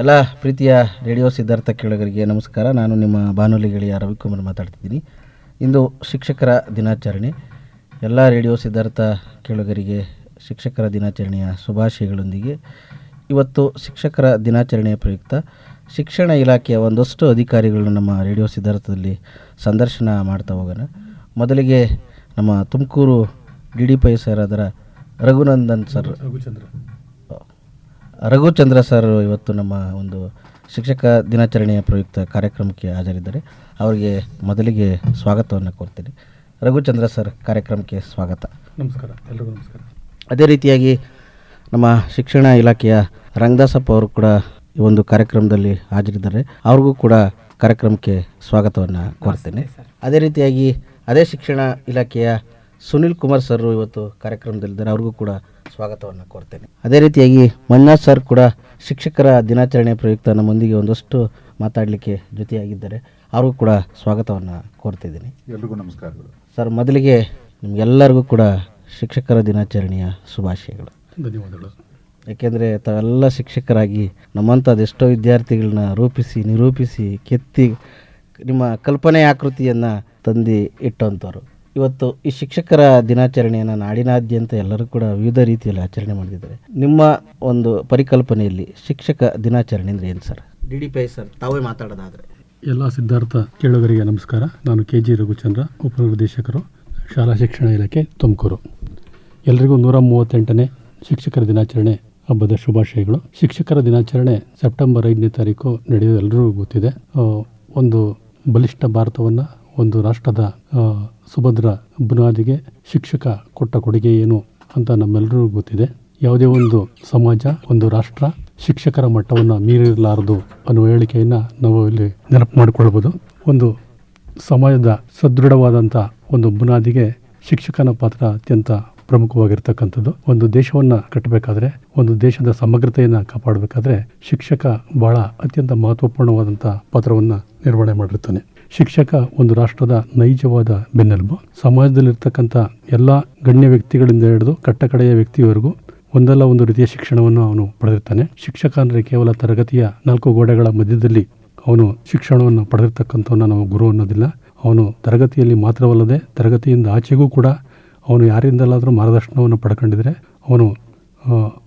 ಎಲ್ಲ ಪ್ರೀತಿಯ ರೇಡಿಯೋ ಸಿದ್ಧಾರ್ಥ ಕೇಳುಗರಿಗೆ ನಮಸ್ಕಾರ. ನಾನು ನಿಮ್ಮ ಬಾನುಲಿ ಗೆಳೆಯ ರವಿಕುಮಾರ್ ಮಾತಾಡ್ತಿದ್ದೀನಿ. ಇಂದು ಶಿಕ್ಷಕರ ದಿನಾಚರಣೆ. ಎಲ್ಲ ರೇಡಿಯೋ ಸಿದ್ಧಾರ್ಥ ಕೇಳುಗರಿಗೆ ಶಿಕ್ಷಕರ ದಿನಾಚರಣೆಯ ಶುಭಾಶಯಗಳೊಂದಿಗೆ. ಇವತ್ತು ಶಿಕ್ಷಕರ ದಿನಾಚರಣೆಯ ಪ್ರಯುಕ್ತ ಶಿಕ್ಷಣ ಇಲಾಖೆಯ ಒಂದಷ್ಟು ಅಧಿಕಾರಿಗಳನ್ನು ನಮ್ಮ ರೇಡಿಯೋ ಸಿದ್ಧಾರ್ಥದಲ್ಲಿ ಸಂದರ್ಶನ ಮಾಡ್ತಾ ಹೋಗೋಣ. ಮೊದಲಿಗೆ ನಮ್ಮ Tumakuru D D P I sir ಅದರ ರಘುನಂದನ್ ಸರ್ ರಘುಚಂದ್ರ. ಸರ್ ಇವತ್ತು ನಮ್ಮ ಒಂದು ಶಿಕ್ಷಕ ದಿನಾಚರಣೆಯ ಪ್ರಯುಕ್ತ ಕಾರ್ಯಕ್ರಮಕ್ಕೆ ಹಾಜರಿದ್ದಾರೆ. ಅವರಿಗೆ ಮೊದಲಿಗೆ ಸ್ವಾಗತವನ್ನು ಕೋರ್ತೀನಿ. ರಘುಚಂದ್ರ ಸರ್ ಕಾರ್ಯಕ್ರಮಕ್ಕೆ ಸ್ವಾಗತ. ನಮಸ್ಕಾರ. ಎಲ್ರಿಗೂ ನಮಸ್ಕಾರ. ಅದೇ ರೀತಿಯಾಗಿ ನಮ್ಮ ಶಿಕ್ಷಣ ಇಲಾಖೆಯ ರಂಗದಾಸಪ್ಪ ಅವರು ಕೂಡ ಈ ಒಂದು ಕಾರ್ಯಕ್ರಮದಲ್ಲಿ ಹಾಜರಿದ್ದಾರೆ. ಅವ್ರಿಗೂ ಕೂಡ ಕಾರ್ಯಕ್ರಮಕ್ಕೆ ಸ್ವಾಗತವನ್ನು ಕೋರ್ತೇನೆ. ಅದೇ ರೀತಿಯಾಗಿ ಅದೇ ಶಿಕ್ಷಣ ಇಲಾಖೆಯ ಸುನಿಲ್ ಕುಮಾರ್ ಸರ್ ಇವತ್ತು ಕಾರ್ಯಕ್ರಮದಲ್ಲಿದ್ದಾರೆ. ಅವ್ರಿಗೂ ಕೂಡ ಸ್ವಾಗತವನ್ನು ಕೋರ್ತೇನೆ. ಅದೇ ರೀತಿಯಾಗಿ ಮಂಜುನಾಥ್ ಸರ್ ಕೂಡ ಶಿಕ್ಷಕರ ದಿನಾಚರಣೆ ಪ್ರಯುಕ್ತ ನಮ್ಮೊಂದಿಗೆ ಒಂದಷ್ಟು ಮಾತಾಡಲಿಕ್ಕೆ ಜೊತೆಯಾಗಿದ್ದಾರೆ. ಅವ್ರಿಗೂ ಕೂಡ ಸ್ವಾಗತವನ್ನು ಕೋರ್ತಿದ್ದೀನಿ. ಎಲ್ರಿಗೂ ನಮಸ್ಕಾರಗಳು. ಸರ್ ಮೊದಲಿಗೆ ನಿಮಗೆಲ್ಲರಿಗೂ ಕೂಡ ಶಿಕ್ಷಕರ ದಿನಾಚರಣೆಯ ಶುಭಾಶಯಗಳು. ಧನ್ಯವಾದಗಳು. ಯಾಕೆಂದರೆ ತಾವೆಲ್ಲ ಶಿಕ್ಷಕರಾಗಿ ನಮ್ಮಂಥ ಅದೆಷ್ಟೋ ವಿದ್ಯಾರ್ಥಿಗಳನ್ನ ರೂಪಿಸಿ ನಿರೂಪಿಸಿ ಕೆತ್ತಿ ನಿಮ್ಮ ಕಲ್ಪನೆ ಆಕೃತಿಯನ್ನು ತಂದು ಇಟ್ಟಂಥವ್ರು. ಇವತ್ತು ಈ ಶಿಕ್ಷಕರ ದಿನಾಚರಣೆಯನ್ನು ನಾಡಿನಾದ್ಯಂತ ಎಲ್ಲರೂ ಕೂಡ ವಿವಿಧ ರೀತಿಯಲ್ಲಿ ಆಚರಣೆ ಮಾಡಿದ್ದಾರೆ. ನಿಮ್ಮ ಒಂದು ಪರಿಕಲ್ಪನೆಯಲ್ಲಿ ಶಿಕ್ಷಕ ದಿನಾಚರಣೆ ಅಂದರೆ ಏನು sir? D D P I sir ತಾವೇ ಮಾತಾಡೋದಾದರೆ. ಎಲ್ಲ ಸಿದ್ಧಾರ್ಥ ಕೇಳುಗರಿಗೆ ನಮಸ್ಕಾರ. ನಾನು ಕೆ ಜಿ ರಘುಚಂದ್ರ ಉಪನಿರ್ದೇಶಕರು ಶಾಲಾ ಶಿಕ್ಷಣ ಇಲಾಖೆ ತುಮಕೂರು. ಎಲ್ರಿಗೂ ನೂರ ಮೂವತ್ತೆಂಟನೇ ಶಿಕ್ಷಕರ ದಿನಾಚರಣೆ ಹಬ್ಬದ ಶುಭಾಶಯಗಳು. ಶಿಕ್ಷಕರ ದಿನಾಚರಣೆ ಸೆಪ್ಟೆಂಬರ್ ಐದನೇ ತಾರೀಕು ನಡೆಯೋದು ಎಲ್ಲರಿಗೂ ಗೊತ್ತಿದೆ. ಒಂದು ಬಲಿಷ್ಠ ಭಾರತವನ್ನು ಒಂದು ರಾಷ್ಟ್ರದ ಸುಭದ್ರ ಬುನಾದಿಗೆ ಶಿಕ್ಷಕ ಕೊಟ್ಟ ಕೊಡುಗೆ ಏನು ಅಂತ ನಮ್ಮೆಲ್ಲರಿಗೂ ಗೊತ್ತಿದೆ. ಯಾವುದೇ ಒಂದು ಸಮಾಜ, ಒಂದು ರಾಷ್ಟ್ರ ಶಿಕ್ಷಕರ ಮಟ್ಟವನ್ನು ಮೀರಿರಲಾರದು ಅನ್ನುವ ಹೇಳಿಕೆಯನ್ನು ನಾವು ಇಲ್ಲಿ ನೆನಪು ಮಾಡಿಕೊಳ್ಬೋದು. ಒಂದು ಸಮಾಜದ ಸದೃಢವಾದಂಥ ಒಂದು ಬುನಾದಿಗೆ ಶಿಕ್ಷಕನ ಪಾತ್ರ ಅತ್ಯಂತ ಪ್ರಮುಖವಾಗಿರ್ತಕ್ಕಂಥದ್ದು. ಒಂದು ದೇಶವನ್ನು ಕಟ್ಟಬೇಕಾದ್ರೆ, ಒಂದು ದೇಶದ ಸಮಗ್ರತೆಯನ್ನು ಕಾಪಾಡಬೇಕಾದ್ರೆ ಶಿಕ್ಷಕ ಬಹಳ ಅತ್ಯಂತ ಮಹತ್ವಪೂರ್ಣವಾದಂಥ ಪಾತ್ರವನ್ನು ನಿರ್ವಹಣೆ ಮಾಡಿರ್ತಾನೆ. ಶಿಕ್ಷಕ ಒಂದು ರಾಷ್ಟ್ರದ ನೈಜವಾದ ಬೆನ್ನೆಲುಬು. ಸಮಾಜದಲ್ಲಿರ್ತಕ್ಕಂಥ ಎಲ್ಲ ಗಣ್ಯ ವ್ಯಕ್ತಿಗಳಿಂದ ಹಿಡಿದು ಕಟ್ಟಕಡೆಯ ವ್ಯಕ್ತಿಯವರೆಗೂ ಒಂದಲ್ಲ ಒಂದು ರೀತಿಯ ಶಿಕ್ಷಣವನ್ನು ಅವನು ಪಡೆದಿರ್ತಾನೆ. ಶಿಕ್ಷಕ ಅಂದರೆ ಕೇವಲ ತರಗತಿಯ ನಾಲ್ಕು ಗೋಡೆಗಳ ಮಧ್ಯದಲ್ಲಿ ಅವನು ಶಿಕ್ಷಣವನ್ನು ಪಡೆದಿರ್ತಕ್ಕಂಥವನ್ನ ನಾವು ಗುರು ಅನ್ನೋದಿಲ್ಲ. ಅವನು ತರಗತಿಯಲ್ಲಿ ಮಾತ್ರವಲ್ಲದೆ ತರಗತಿಯಿಂದ ಆಚೆಗೂ ಕೂಡ ಅವನು ಯಾರಿಂದಲಾದರೂ ಮಾರ್ಗದರ್ಶನವನ್ನು ಪಡ್ಕೊಂಡಿದ್ರೆ ಅವನು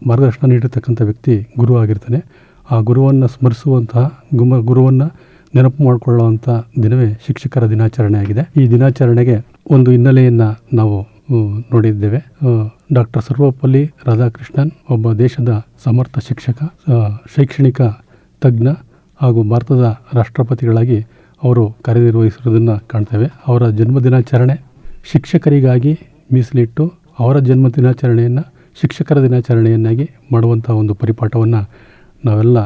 ಮಾರ್ಗದರ್ಶನ ನೀಡಿರ್ತಕ್ಕಂಥ ವ್ಯಕ್ತಿ ಗುರು ಆಗಿರ್ತಾನೆ. ಆ ಗುರುವನ್ನು ಸ್ಮರಿಸುವಂತಹ ಗುಮ, ಗುರುವನ್ನು ನೆನಪು ಮಾಡಿಕೊಳ್ಳುವಂಥ ದಿನವೇ ಶಿಕ್ಷಕರ ದಿನಾಚರಣೆ ಆಗಿದೆ ಈ ದಿನಾಚರಣೆಗೆ ಒಂದು ಹಿನ್ನೆಲೆಯನ್ನು ನಾವು ನೋಡಿದ್ದೇವೆ. ಡಾಕ್ಟರ್ ಸರ್ವಪಲ್ಲಿ ರಾಧಾಕೃಷ್ಣನ್ ಒಬ್ಬ ದೇಶದ ಸಮರ್ಥ ಶಿಕ್ಷಕ ಶೈಕ್ಷಣಿಕ ತಜ್ಞ ಹಾಗೂ ಭಾರತದ ರಾಷ್ಟ್ರಪತಿಗಳಾಗಿ ಅವರು ಕಾರ್ಯನಿರ್ವಹಿಸಿರುವುದನ್ನು ಕಾಣ್ತೇವೆ. ಅವರ ಜನ್ಮ ದಿನಾಚರಣೆ ಶಿಕ್ಷಕರಿಗಾಗಿ ಮೀಸಲಿಟ್ಟು ಅವರ ಜನ್ಮ ದಿನಾಚರಣೆಯನ್ನು ಶಿಕ್ಷಕರ ದಿನಾಚರಣೆಯನ್ನಾಗಿ ಮಾಡುವಂಥ ಒಂದು ಪರಿಪಾಠವನ್ನು ನಾವೆಲ್ಲ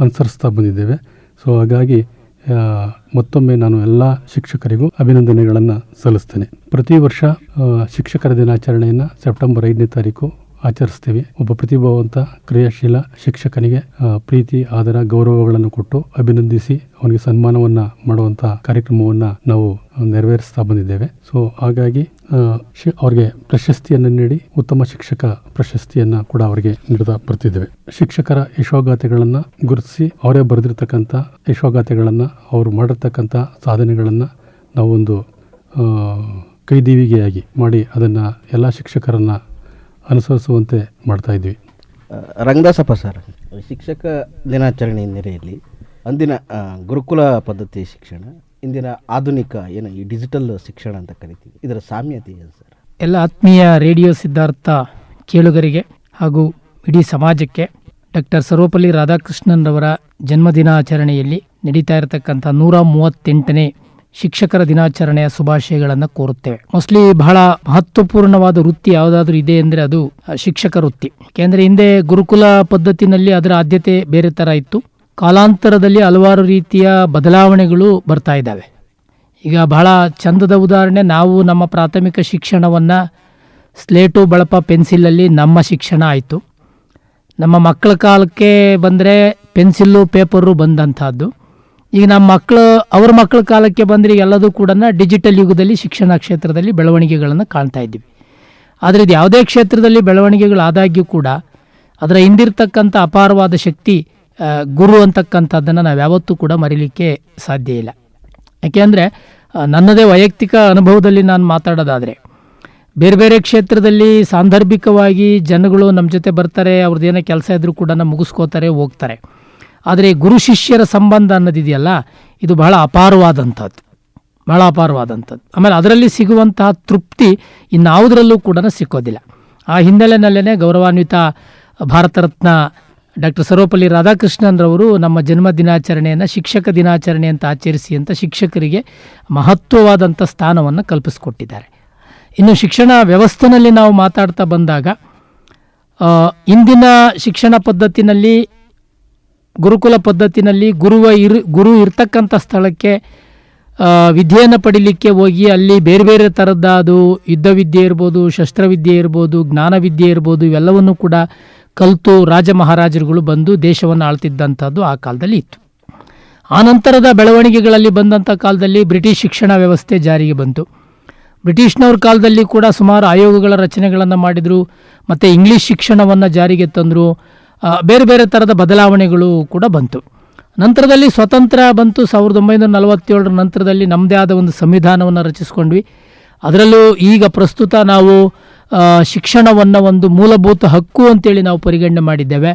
ಅನುಸರಿಸ್ತಾ ಬಂದಿದ್ದೇವೆ. ಸೊ ಹಾಗಾಗಿ ಮತ್ತೊಮ್ಮೆ ನಾನು ಎಲ್ಲ ಶಿಕ್ಷಕರಿಗೂ ಅಭಿನಂದನೆಗಳನ್ನು ಸಲ್ಲಿಸ್ತೇನೆ. ಪ್ರತಿ ವರ್ಷ ಶಿಕ್ಷಕರ ದಿನಾಚರಣೆಯನ್ನು ಸೆಪ್ಟೆಂಬರ್ ಐದನೇ ತಾರೀಕು ಆಚರಿಸ್ತೀವಿ. ಒಬ್ಬ ಪ್ರತಿಭಾವಂತ ಕ್ರಿಯಾಶೀಲ ಶಿಕ್ಷಕನಿಗೆ ಪ್ರೀತಿ, ಆದರ, ಗೌರವಗಳನ್ನು ಕೊಟ್ಟು ಅಭಿನಂದಿಸಿ ಅವನಿಗೆ ಸನ್ಮಾನವನ್ನ ಮಾಡುವಂತ ಕಾರ್ಯಕ್ರಮವನ್ನ ನಾವು ನೆರವೇರಿಸ್ತಾ ಬಂದಿದ್ದೇವೆ. ಸೊ ಹಾಗಾಗಿ ಅವರಿಗೆ ಪ್ರಶಸ್ತಿಯನ್ನು ನೀಡಿ ಉತ್ತಮ ಶಿಕ್ಷಕ ಪ್ರಶಸ್ತಿಯನ್ನ ಕೂಡ ಅವರಿಗೆ ನೀಡ್ತಾ ಬರ್ತಿದ್ದೇವೆ. ಶಿಕ್ಷಕರ ಯಶೋಗಾಥೆಗಳನ್ನ ಗುರುತಿಸಿ ಅವರೇ ಬರೆದಿರ್ತಕ್ಕಂಥ ಯಶೋಗಾಥೆಗಳನ್ನ, ಅವರು ಮಾಡಿರ್ತಕ್ಕಂಥ ಸಾಧನೆಗಳನ್ನ ನಾವೊಂದು ಕೈದೀವಿಗೆಯಾಗಿ ಮಾಡಿ ಅದನ್ನ ಎಲ್ಲ ಶಿಕ್ಷಕರನ್ನ ಅನುಸರಿಸುವಂತೆ ಮಾಡ್ತಾ ಇದ್ವಿ ರಂಗದಾಸಪ್ಪ ಸರ್ ಶಿಕ್ಷಕ ದಿನಾಚರಣೆ ನೆರೆಯಲ್ಲಿ ಅಂದಿನ ಗುರುಕುಲ ಪದ್ಧತಿ ಶಿಕ್ಷಣ ಇಂದಿನ ಆಧುನಿಕ ಏನು ಈ ಡಿಜಿಟಲ್ ಶಿಕ್ಷಣ ಅಂತ ಕರಿತೀವಿ ಇದರ ಸಾಮ್ಯತೆ ಏನು ಸರ್? ಎಲ್ಲ ಆತ್ಮೀಯ ರೇಡಿಯೋ ಸಿದ್ಧಾರ್ಥ ಕೇಳುಗರಿಗೆ ಹಾಗೂ ಇಡೀ ಸಮಾಜಕ್ಕೆ ಡಾಕ್ಟರ್ ಸರ್ವಪಲ್ಲಿ ರಾಧಾಕೃಷ್ಣನ್ರವರ ಜನ್ಮದಿನಾಚರಣೆಯಲ್ಲಿ ನಡೀತಾ ಇರತಕ್ಕಂಥ ನೂರ ಮೂವತ್ತೆಂಟನೇ ಶಿಕ್ಷಕರ ದಿನಾಚರಣೆಯ ಶುಭಾಶಯಗಳನ್ನು ಕೋರುತ್ತೇವೆ. ಮೋಸ್ಟ್ಲಿ ಬಹಳ ಮಹತ್ವಪೂರ್ಣವಾದ ವೃತ್ತಿ ಯಾವುದಾದ್ರೂ ಇದೆ ಅಂದರೆ ಅದು ಶಿಕ್ಷಕ ವೃತ್ತಿ. ಯಾಕೆಂದರೆ ಹಿಂದೆ ಗುರುಕುಲ ಪದ್ಧತಿನಲ್ಲಿ ಅದರ ಆದ್ಯತೆ ಬೇರೆ ಥರ ಇತ್ತು. ಕಾಲಾಂತರದಲ್ಲಿ ಹಲವಾರು ರೀತಿಯ ಬದಲಾವಣೆಗಳು ಬರ್ತಾ ಇದ್ದಾವೆ. ಈಗ ಬಹಳ ಚಂದದ ಉದಾಹರಣೆ, ನಾವು ನಮ್ಮ ಪ್ರಾಥಮಿಕ ಶಿಕ್ಷಣವನ್ನು ಸ್ಲೇಟು, ಬಳಪ ಪೆನ್ಸಿಲಲ್ಲಿ ನಮ್ಮ ಶಿಕ್ಷಣ ಆಯಿತು. ನಮ್ಮ ಮಕ್ಕಳ ಕಾಲಕ್ಕೆ ಬಂದರೆ ಪೆನ್ಸಿಲ್ಲು, ಪೇಪರು ಬಂದಂಥದ್ದು ಈಗ ನಮ್ಮ ಮಕ್ಕಳು, ಅವ್ರ ಮಕ್ಕಳ ಕಾಲಕ್ಕೆ ಬಂದರೆ ಎಲ್ಲದೂ ಕೂಡ ಡಿಜಿಟಲ್ ಯುಗದಲ್ಲಿ ಶಿಕ್ಷಣ ಕ್ಷೇತ್ರದಲ್ಲಿ ಬೆಳವಣಿಗೆಗಳನ್ನು ಕಾಣ್ತಾ ಇದ್ದೀವಿ. ಆದರೆ ಇದು ಯಾವುದೇ ಕ್ಷೇತ್ರದಲ್ಲಿ ಬೆಳವಣಿಗೆಗಳಾದಾಗ್ಯೂ ಕೂಡ ಅದರ ಹಿಂದಿರ್ತಕ್ಕಂಥ ಅಪಾರವಾದ ಶಕ್ತಿ ಗುರು ಅಂತಕ್ಕಂಥದ್ದನ್ನು ನಾವು ಯಾವತ್ತೂ ಕೂಡ ಮರೀಲಿಕ್ಕೆ ಸಾಧ್ಯ ಇಲ್ಲ. ಯಾಕೆಂದರೆ ನನ್ನದೇ ವೈಯಕ್ತಿಕ ಅನುಭವದಲ್ಲಿ ನಾನು ಮಾತಾಡೋದಾದರೆ, ಬೇರೆ ಬೇರೆ ಕ್ಷೇತ್ರದಲ್ಲಿ ಸಾಂದರ್ಭಿಕವಾಗಿ ಜನಗಳು ನಮ್ಮ ಜೊತೆ ಬರ್ತಾರೆ, ಅವ್ರದ್ದೇನೋ ಕೆಲಸ ಇದ್ದರೂ ಕೂಡ ಮುಗಿಸ್ಕೋತಾರೆ, ಹೋಗ್ತಾರೆ. ಆದರೆ ಗುರು ಶಿಷ್ಯರ ಸಂಬಂಧ ಅನ್ನೋದಿದೆಯಲ್ಲ, ಇದು ಬಹಳ ಅಪಾರವಾದಂಥದ್ದು. ಬಹಳ ಅಪಾರವಾದಂಥದ್ದು. ಆಮೇಲೆ ಅದರಲ್ಲಿ ಸಿಗುವಂತಹ ತೃಪ್ತಿ ಇನ್ನಾವುದರಲ್ಲೂ ಕೂಡ ಸಿಕ್ಕೋದಿಲ್ಲ. ಆ ಹಿನ್ನೆಲೆಯಲ್ಲೇ ಗೌರವಾನ್ವಿತ ಭಾರತ ರತ್ನ ಡಾಕ್ಟರ್ ಸರ್ವಪಲ್ಲಿ ರಾಧಾಕೃಷ್ಣನ್ರವರು ನಮ್ಮ ಜನ್ಮ ದಿನಾಚರಣೆಯನ್ನು ಶಿಕ್ಷಕ ದಿನಾಚರಣೆ ಅಂತ ಆಚರಿಸಿ ಅಂತ ಶಿಕ್ಷಕರಿಗೆ ಮಹತ್ವವಾದಂಥ ಸ್ಥಾನವನ್ನು ಕಲ್ಪಿಸಿಕೊಟ್ಟಿದ್ದಾರೆ. ಇನ್ನು ಶಿಕ್ಷಣ ವ್ಯವಸ್ಥೆಯಲ್ಲಿ ನಾವು ಮಾತಾಡ್ತಾ ಬಂದಾಗ ಇಂದಿನ ಶಿಕ್ಷಣ ಪದ್ಧತಿನಲ್ಲಿ ಗುರುಕುಲ ಪದ್ಧತಿನಲ್ಲಿ ಗುರುವ ಇರು, ಗುರು ಇರ್ತಕ್ಕಂಥ ಸ್ಥಳಕ್ಕೆ ವಿದ್ಯೆಯನ್ನು ಪಡಿಲಿಕ್ಕೆ ಹೋಗಿ ಅಲ್ಲಿ ಬೇರೆ ಬೇರೆ ಥರದ ಅದು ಯುದ್ಧವಿದ್ಯೆ ಇರ್ಬೋದು, ಶಸ್ತ್ರವಿದ್ಯೆ ಇರ್ಬೋದು, ಜ್ಞಾನವಿದ್ಯೆ ಇರ್ಬೋದು, ಇವೆಲ್ಲವನ್ನು ಕೂಡ ಕಲಿತು ರಾಜ ಮಹಾರಾಜರುಗಳು ಬಂದು ದೇಶವನ್ನು ಆಳ್ತಿದ್ದಂಥದ್ದು ಆ ಕಾಲದಲ್ಲಿ ಇತ್ತು. ಆನಂತರದ ಬೆಳವಣಿಗೆಗಳಲ್ಲಿ ಬಂದಂಥ ಕಾಲದಲ್ಲಿ ಬ್ರಿಟಿಷ್ ಶಿಕ್ಷಣ ವ್ಯವಸ್ಥೆ ಜಾರಿಗೆ ಬಂತು. ಬ್ರಿಟಿಷ್ನವ್ರ ಕಾಲದಲ್ಲಿ ಕೂಡ ಸುಮಾರು ಆಯೋಗಗಳ ರಚನೆಗಳನ್ನು ಮಾಡಿದರು, ಮತ್ತು ಇಂಗ್ಲೀಷ್ ಶಿಕ್ಷಣವನ್ನು ಜಾರಿಗೆ ತಂದರು ಬೇರೆ ಬೇರೆ ಥರದ ಬದಲಾವಣೆಗಳು ಕೂಡ ಬಂತು. ನಂತರದಲ್ಲಿ ಸ್ವತಂತ್ರ ಬಂತು. ಸಾವಿರದ ಒಂಬೈನೂರ ನಲವತ್ತೇಳರ ನಂತರದಲ್ಲಿ ನಮ್ಮದೇ ಆದ ಒಂದು ಸಂವಿಧಾನವನ್ನು ರಚಿಸ್ಕೊಂಡ್ವಿ. ಅದರಲ್ಲೂ ಈಗ ಪ್ರಸ್ತುತ ನಾವು ಶಿಕ್ಷಣವನ್ನು ಒಂದು ಮೂಲಭೂತ ಹಕ್ಕು ಅಂತೇಳಿ ನಾವು ಪರಿಗಣನೆ ಮಾಡಿದ್ದೇವೆ.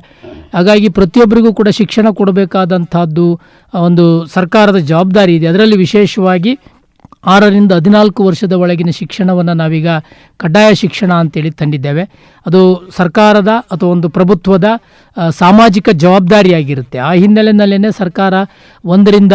ಹಾಗಾಗಿ ಪ್ರತಿಯೊಬ್ಬರಿಗೂ ಕೂಡ ಶಿಕ್ಷಣ ಕೊಡಬೇಕಾದಂಥದ್ದು ಒಂದು ಸರ್ಕಾರದ ಜವಾಬ್ದಾರಿ ಇದೆ. ಅದರಲ್ಲಿ ವಿಶೇಷವಾಗಿ ಆರರಿಂದ ಹದಿನಾಲ್ಕು ವರ್ಷದ ಒಳಗಿನ ಶಿಕ್ಷಣವನ್ನು ನಾವೀಗ ಕಡ್ಡಾಯ ಶಿಕ್ಷಣ ಅಂತೇಳಿ ತಂದಿದ್ದೇವೆ. ಅದು ಸರ್ಕಾರದ ಅಥವಾ ಒಂದು ಪ್ರಭುತ್ವದ ಸಾಮಾಜಿಕ ಜವಾಬ್ದಾರಿಯಾಗಿರುತ್ತೆ. ಆ ಹಿನ್ನೆಲೆಯಲ್ಲೇ ಸರ್ಕಾರ ಒಂದರಿಂದ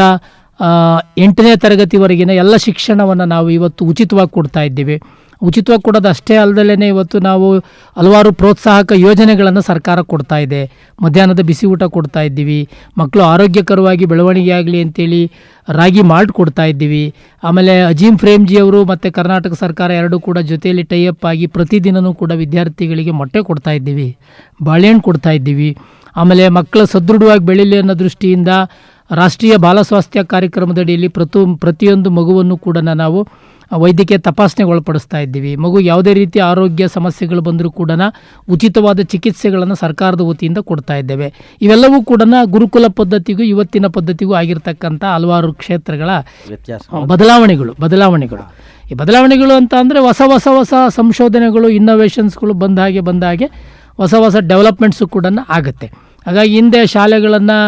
ಎಂಟನೇ ತರಗತಿವರೆಗಿನ ಎಲ್ಲ ಶಿಕ್ಷಣವನ್ನು ನಾವು ಇವತ್ತು ಉಚಿತವಾಗಿ ಕೊಡ್ತಾ ಇದ್ದೀವಿ. ಉಚಿತವಾಗಿ ಕೊಡೋದು ಅಷ್ಟೇ ಅಲ್ಲದಲ್ಲೇ ಇವತ್ತು ನಾವು ಹಲವಾರು ಪ್ರೋತ್ಸಾಹಕ ಯೋಜನೆಗಳನ್ನು ಸರ್ಕಾರ ಕೊಡ್ತಾ ಇದೆ. ಮಧ್ಯಾಹ್ನದ ಬಿಸಿ ಊಟ ಕೊಡ್ತಾ ಇದ್ದೀವಿ. ಮಕ್ಕಳು ಆರೋಗ್ಯಕರವಾಗಿ ಬೆಳವಣಿಗೆ ಆಗಲಿ ಅಂತೇಳಿ ರಾಗಿ ಮಾಲ್ಟ್ ಕೊಡ್ತಾ ಇದ್ದೀವಿ. ಆಮೇಲೆ ಅಜೀಂ ಫ್ರೇಮ್ಜಿ ಅವರು ಮತ್ತು ಕರ್ನಾಟಕ ಸರ್ಕಾರ ಎರಡೂ ಕೂಡ ಜೊತೆಯಲ್ಲಿ ಟೈಅಪ್ ಆಗಿ ಪ್ರತಿದಿನವೂ ಕೂಡ ವಿದ್ಯಾರ್ಥಿಗಳಿಗೆ ಮೊಟ್ಟೆ ಕೊಡ್ತಾ ಇದ್ದೀವಿ. ಬಾಳೆಹಣ್ಣು ಕೊಡ್ತಾ ಇದ್ದೀವಿ. ಆಮೇಲೆ ಮಕ್ಕಳು ಸದೃಢವಾಗಿ ಬೆಳೀಲಿ ಅನ್ನೋ ದೃಷ್ಟಿಯಿಂದ ರಾಷ್ಟ್ರೀಯ ಬಾಲ ಸ್ವಾಸ್ಥ್ಯ ಕಾರ್ಯಕ್ರಮದಡಿಯಲ್ಲಿ ಪ್ರತು ಪ್ರತಿಯೊಂದು ಮಗುವನ್ನು ಕೂಡ ನಾವು ವೈದ್ಯಕೀಯ ತಪಾಸಣೆಗೆ ಒಳಪಡಿಸ್ತಾ ಇದ್ದೀವಿ. ಮಗು ಯಾವುದೇ ರೀತಿಯ ಆರೋಗ್ಯ ಸಮಸ್ಯೆಗಳು ಬಂದರೂ ಕೂಡ ಉಚಿತವಾದ ಚಿಕಿತ್ಸೆಗಳನ್ನು ಸರ್ಕಾರದ ವತಿಯಿಂದ ಕೊಡ್ತಾ ಇದ್ದೇವೆ. ಇವೆಲ್ಲವೂ ಕೂಡ ಗುರುಕುಲ ಪದ್ಧತಿಗೂ ಇವತ್ತಿನ ಪದ್ಧತಿಗೂ ಆಗಿರ್ತಕ್ಕಂಥ ಹಲವಾರು ಕ್ಷೇತ್ರಗಳ ಬದಲಾವಣೆಗಳು ಬದಲಾವಣೆಗಳು. ಈ ಬದಲಾವಣೆಗಳು ಅಂತ ಅಂದರೆ ಹೊಸ ಹೊಸ ಹೊಸ ಸಂಶೋಧನೆಗಳು ಇನ್ನೋವೇಷನ್ಸ್ಗಳು ಬಂದ ಹಾಗೆ ಬಂದ ಹಾಗೆ ಹೊಸ ಹೊಸ ಡೆವಲಪ್ಮೆಂಟ್ಸು ಕೂಡ ಆಗುತ್ತೆ. ಹಾಗಾಗಿ ಹಿಂದೆ ಶಾಲೆಗಳನ್ನು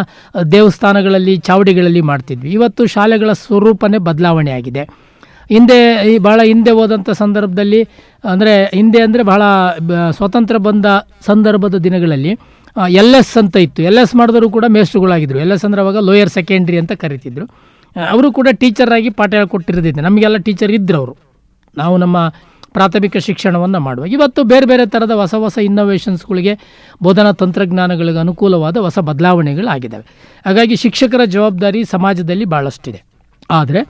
ದೇವಸ್ಥಾನಗಳಲ್ಲಿ, ಚಾವಡಿಗಳಲ್ಲಿ ಮಾಡ್ತಿದ್ವಿ. ಇವತ್ತು ಶಾಲೆಗಳ ಸ್ವರೂಪನೇ ಬದಲಾವಣೆ ಆಗಿದೆ. ಹಿಂದೆ, ಈ ಭಾಳ ಹಿಂದೆ ಹೋದಂಥ ಸಂದರ್ಭದಲ್ಲಿ, ಅಂದರೆ ಹಿಂದೆ ಅಂದರೆ ಭಾಳ ಸ್ವತಂತ್ರ ಬಂದ ಸಂದರ್ಭದ ದಿನಗಳಲ್ಲಿ ಎಲ್ ಎಸ್ ಅಂತ ಇತ್ತು. ಎಲ್ ಎಸ್ ಮಾಡಿದ್ರು ಕೂಡ ಮೇಸ್ಟ್ರುಗಳಾಗಿದ್ದರು ಎಲ್ ಎಸ್ ಅಂದ್ರೆ ಅವಾಗ ಲೋಯರ್ ಸೆಕೆಂಡ್ರಿ ಅಂತ ಕರಿತಿದ್ರು. ಅವರು ಕೂಡ ಟೀಚರಾಗಿ ಪಾಠ ಹೇಳ್ಕೊಟ್ಟಿರೋದಿದ್ದೆ. ನಮಗೆಲ್ಲ ಟೀಚರ್ ಇದ್ದರು ಅವರು ನಾವು ನಮ್ಮ ಪ್ರಾಥಮಿಕ ಶಿಕ್ಷಣವನ್ನು ಮಾಡುವ. ಇವತ್ತು ಬೇರೆ ಬೇರೆ ಥರದ ಹೊಸ ಹೊಸ ಇನ್ನೋವೇಷನ್ಸ್ಗಳಿಗೆ ಬೋಧನಾ ತಂತ್ರಜ್ಞಾನಗಳಿಗೆ ಅನುಕೂಲವಾದ ಹೊಸ ಬದಲಾವಣೆಗಳಾಗಿದ್ದಾವೆ. ಹಾಗಾಗಿ ಶಿಕ್ಷಕರ ಜವಾಬ್ದಾರಿ ಸಮಾಜದಲ್ಲಿ ಭಾಳಷ್ಟಿದೆ ಆದರೆ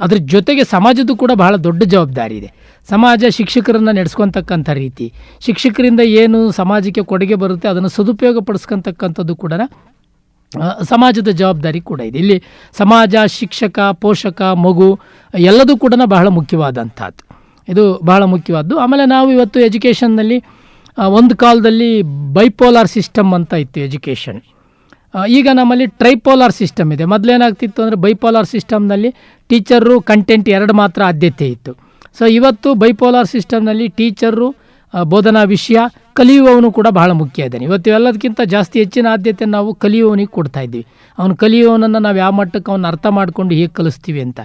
ಅದ್ರ ಜೊತೆಗೆ ಸಮಾಜದ್ದು ಕೂಡ ಬಹಳ ದೊಡ್ಡ ಜವಾಬ್ದಾರಿ ಇದೆ. ಸಮಾಜ ಶಿಕ್ಷಕರನ್ನು ನಡೆಸ್ಕೊತಕ್ಕಂಥ ರೀತಿ, ಶಿಕ್ಷಕರಿಂದ ಏನು ಸಮಾಜಕ್ಕೆ ಕೊಡುಗೆ ಬರುತ್ತೆ, ಅದನ್ನು ಸದುಪಯೋಗ ಪಡಿಸ್ಕೊತಕ್ಕಂಥದ್ದು ಕೂಡ ಸಮಾಜದ ಜವಾಬ್ದಾರಿ ಕೂಡ ಇದೆ. ಇಲ್ಲಿ ಸಮಾಜ, ಶಿಕ್ಷಕ, ಪೋಷಕ, ಮಗು, ಎಲ್ಲದೂ ಕೂಡ ಬಹಳ ಮುಖ್ಯವಾದಂಥದ್ದು. ಇದು ಬಹಳ ಮುಖ್ಯವಾದ್ದು. ಆಮೇಲೆ ನಾವು ಇವತ್ತು ಎಜುಕೇಷನ್ನಲ್ಲಿ ಒಂದು ಕಾಲದಲ್ಲಿ ಬೈಪೋಲಾರ್ ಸಿಸ್ಟಮ್ ಅಂತ ಇತ್ತು ಎಜುಕೇಷನ್. ಈಗ ನಮ್ಮಲ್ಲಿ ಟ್ರೈಪೋಲಾರ್ ಸಿಸ್ಟಮ್ ಇದೆ. ಮೊದಲೇನಾಗ್ತಿತ್ತು ಅಂದರೆ ಬೈಪೋಲಾರ್ ಸಿಸ್ಟಮ್ನಲ್ಲಿ ಟೀಚರು ಕಂಟೆಂಟ್ ಎರಡು ಮಾತ್ರ ಆದ್ಯತೆ ಇತ್ತು. ಸೊ, ಇವತ್ತು ಬೈಪೋಲಾರ್ ಸಿಸ್ಟಮ್ನಲ್ಲಿ ಟೀಚರು ಬೋಧನಾ ವಿಷಯ, ಕಲಿಯುವವನು ಕೂಡ ಬಹಳ ಮುಖ್ಯ ಇದ್ದಾನೆ. ಇವತ್ತು ಎಲ್ಲದಕ್ಕಿಂತ ಜಾಸ್ತಿ ಹೆಚ್ಚಿನ ಆದ್ಯತೆ ನಾವು ಕಲಿಯುವವನಿಗೆ ಕೊಡ್ತಾ ಇದ್ದೀವಿ. ಅವನು ಕಲಿಯುವವನನ್ನು ನಾವು ಯಾವ ಮಟ್ಟಕ್ಕೆ ಅವನು ಅರ್ಥ ಮಾಡಿಕೊಂಡು ಹೇಗೆ ಕಲಿಸ್ತೀವಿ ಅಂತ.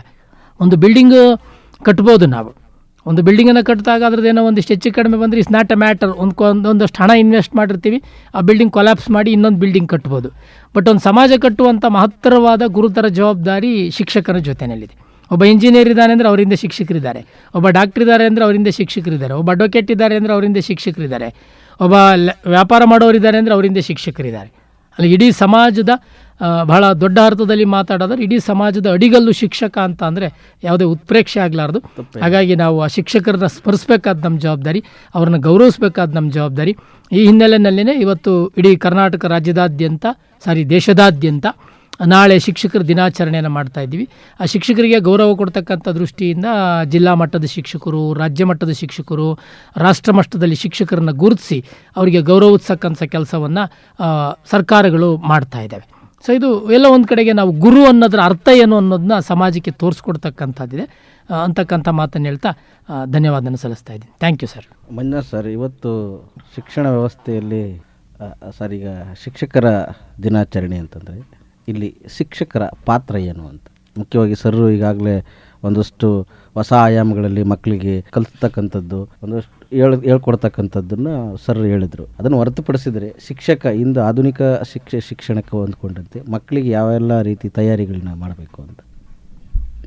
ಒಂದು ಬಿಲ್ಡಿಂಗ್ ಕಟ್ಬೋದು ನಾವು. ಒಂದು ಬಿಲ್ಡಿಂಗನ್ನು ಕಟ್ಟಿದಾಗ ಅದ್ರದ್ದೇನೋ ಒಂದಿಷ್ಟು ಹೆಚ್ಚು ಕಡಿಮೆ ಬಂದರೆ ಇಟ್ಸ್ ನಾಟ್ ಅ ಮ್ಯಾಟರ್ ಒಂದು ಒಂದು ಒಂದಷ್ಟು ಹಣ ಇನ್ವೆಸ್ಟ್ ಮಾಡಿರ್ತೀವಿ. ಆ ಬಿಲ್ಡಿಂಗ್ ಕೊಲ್ಯಾಪ್ಸ್ ಮಾಡಿ ಇನ್ನೊಂದು ಬಿಲ್ಡಿಂಗ್ ಕಟ್ಬೋದು. ಬಟ್ ಒಂದು ಸಮಾಜ ಕಟ್ಟುವಂಥ ಮಹತ್ತರವಾದ ಗುರುತರ ಜವಾಬ್ದಾರಿ ಶಿಕ್ಷಕರ ಜೊತೆಯಲ್ಲಿದೆ ಒಬ್ಬ ಇಂಜಿನಿಯರ್ ಇದ್ದಾನೆ ಅಂದರೆ ಅವರಿಂದ ಶಿಕ್ಷಕರಿದ್ದಾರೆ. ಒಬ್ಬ ಡಾಕ್ಟರ್ ಇದ್ದಾರೆ ಅಂದರೆ ಅವರಿಂದ ಶಿಕ್ಷಕರಿದ್ದಾರೆ. ಒಬ್ಬ ಅಡ್ವೊಕೇಟ್ ಇದ್ದಾರೆ ಅಂದರೆ ಅವರಿಂದ ಶಿಕ್ಷಕರಿದ್ದಾರೆ. ಒಬ್ಬ ವ್ಯಾಪಾರ ಮಾಡೋರಿದ್ದಾರೆ ಅಂದರೆ ಅವರಿಂದ ಶಿಕ್ಷಕರಿದ್ದಾರೆ. ಅಲ್ಲಿ ಇಡೀ ಸಮಾಜದ ಬಹಳ ದೊಡ್ಡ ಅರ್ಥದಲ್ಲಿ ಮಾತಾಡೋದ್ರೆ ಇಡೀ ಸಮಾಜದ ಅಡಿಗಲ್ಲು ಶಿಕ್ಷಕ ಅಂತ ಅಂದರೆ ಯಾವುದೇ ಉತ್ಪ್ರೇಕ್ಷೆ ಆಗಲಾರ್ದು. ಹಾಗಾಗಿ ನಾವು ಆ ಶಿಕ್ಷಕರನ್ನ ಸ್ಮರಿಸಬೇಕಾದ ನಮ್ಮ ಜವಾಬ್ದಾರಿ ಅವ್ರನ್ನ ಗೌರವಿಸಬೇಕಾದ ನಮ್ಮ ಜವಾಬ್ದಾರಿ. ಈ ಹಿನ್ನೆಲೆಯಲ್ಲೇ ಇವತ್ತು ಇಡೀ ಕರ್ನಾಟಕ ರಾಜ್ಯದಾದ್ಯಂತ ಸಾರಿ ದೇಶದಾದ್ಯಂತ ನಾಳೆ ಶಿಕ್ಷಕರ ದಿನಾಚರಣೆಯನ್ನು ಮಾಡ್ತಾ ಇದ್ದೀವಿ. ಆ ಶಿಕ್ಷಕರಿಗೆ ಗೌರವ ಕೊಡ್ತಕ್ಕಂಥ ದೃಷ್ಟಿಯಿಂದ ಜಿಲ್ಲಾ ಮಟ್ಟದ ಶಿಕ್ಷಕರು ರಾಜ್ಯ ಮಟ್ಟದ ಶಿಕ್ಷಕರು ರಾಷ್ಟ್ರ ಮಟ್ಟದಲ್ಲಿ ಶಿಕ್ಷಕರನ್ನು ಗುರುತಿಸಿ ಅವರಿಗೆ ಗೌರವಿಸ್ತಕ್ಕಂಥ ಕೆಲಸವನ್ನು ಸರ್ಕಾರಗಳು ಮಾಡ್ತಾ ಇದ್ದಾವೆ. ಸೊ ಇದು ಎಲ್ಲ ಒಂದು ಕಡೆಗೆ ನಾವು ಗುರು ಅನ್ನೋದ್ರ ಅರ್ಥ ಏನು ಅನ್ನೋದನ್ನ ಸಮಾಜಕ್ಕೆ ತೋರಿಸ್ಕೊಡ್ತಕ್ಕಂಥದ್ದಿದೆ. ಅಂತಕ್ಕಂಥ ಮಾತನ್ನು ಹೇಳ್ತಾ ಧನ್ಯವಾದನ ಸಲ್ಲಿಸ್ತಾ ಇದ್ದೀನಿ. Thank you sir Manjunath sir ಇವತ್ತು ಶಿಕ್ಷಣ ವ್ಯವಸ್ಥೆಯಲ್ಲಿ ಸರ್ ಈಗ ಶಿಕ್ಷಕರ ದಿನಾಚರಣೆ ಅಂತಂದರೆ, ಇಲ್ಲಿ ಶಿಕ್ಷಕರ ಪಾತ್ರ ಏನು ಅಂತ? ಮುಖ್ಯವಾಗಿ ಸರ್ ಈಗಾಗಲೇ ಒಂದಷ್ಟು ಹೊಸ ಆಯಾಮಗಳಲ್ಲಿ ಮಕ್ಕಳಿಗೆ ಕಲ್ತಕ್ಕಂಥದ್ದು ಒಂದಷ್ಟು ಹೇಳ್, ಹೇಳ್ಕೊಡ್ತಕ್ಕಂಥದ್ದನ್ನು ಸರ್ ಹೇಳಿದರು. ಅದನ್ನು ಹೊರತುಪಡಿಸಿದರೆ ಶಿಕ್ಷಕ ಇಂದು ಆಧುನಿಕ ಶಿಕ್ಷ, ಶಿಕ್ಷಣಕ್ಕೆ ಹೊಂದ್ಕೊಂಡಂತೆ ಮಕ್ಕಳಿಗೆ ಯಾವೆಲ್ಲ ರೀತಿ ತಯಾರಿಗಳನ್ನ ಮಾಡಬೇಕು ಅಂತ?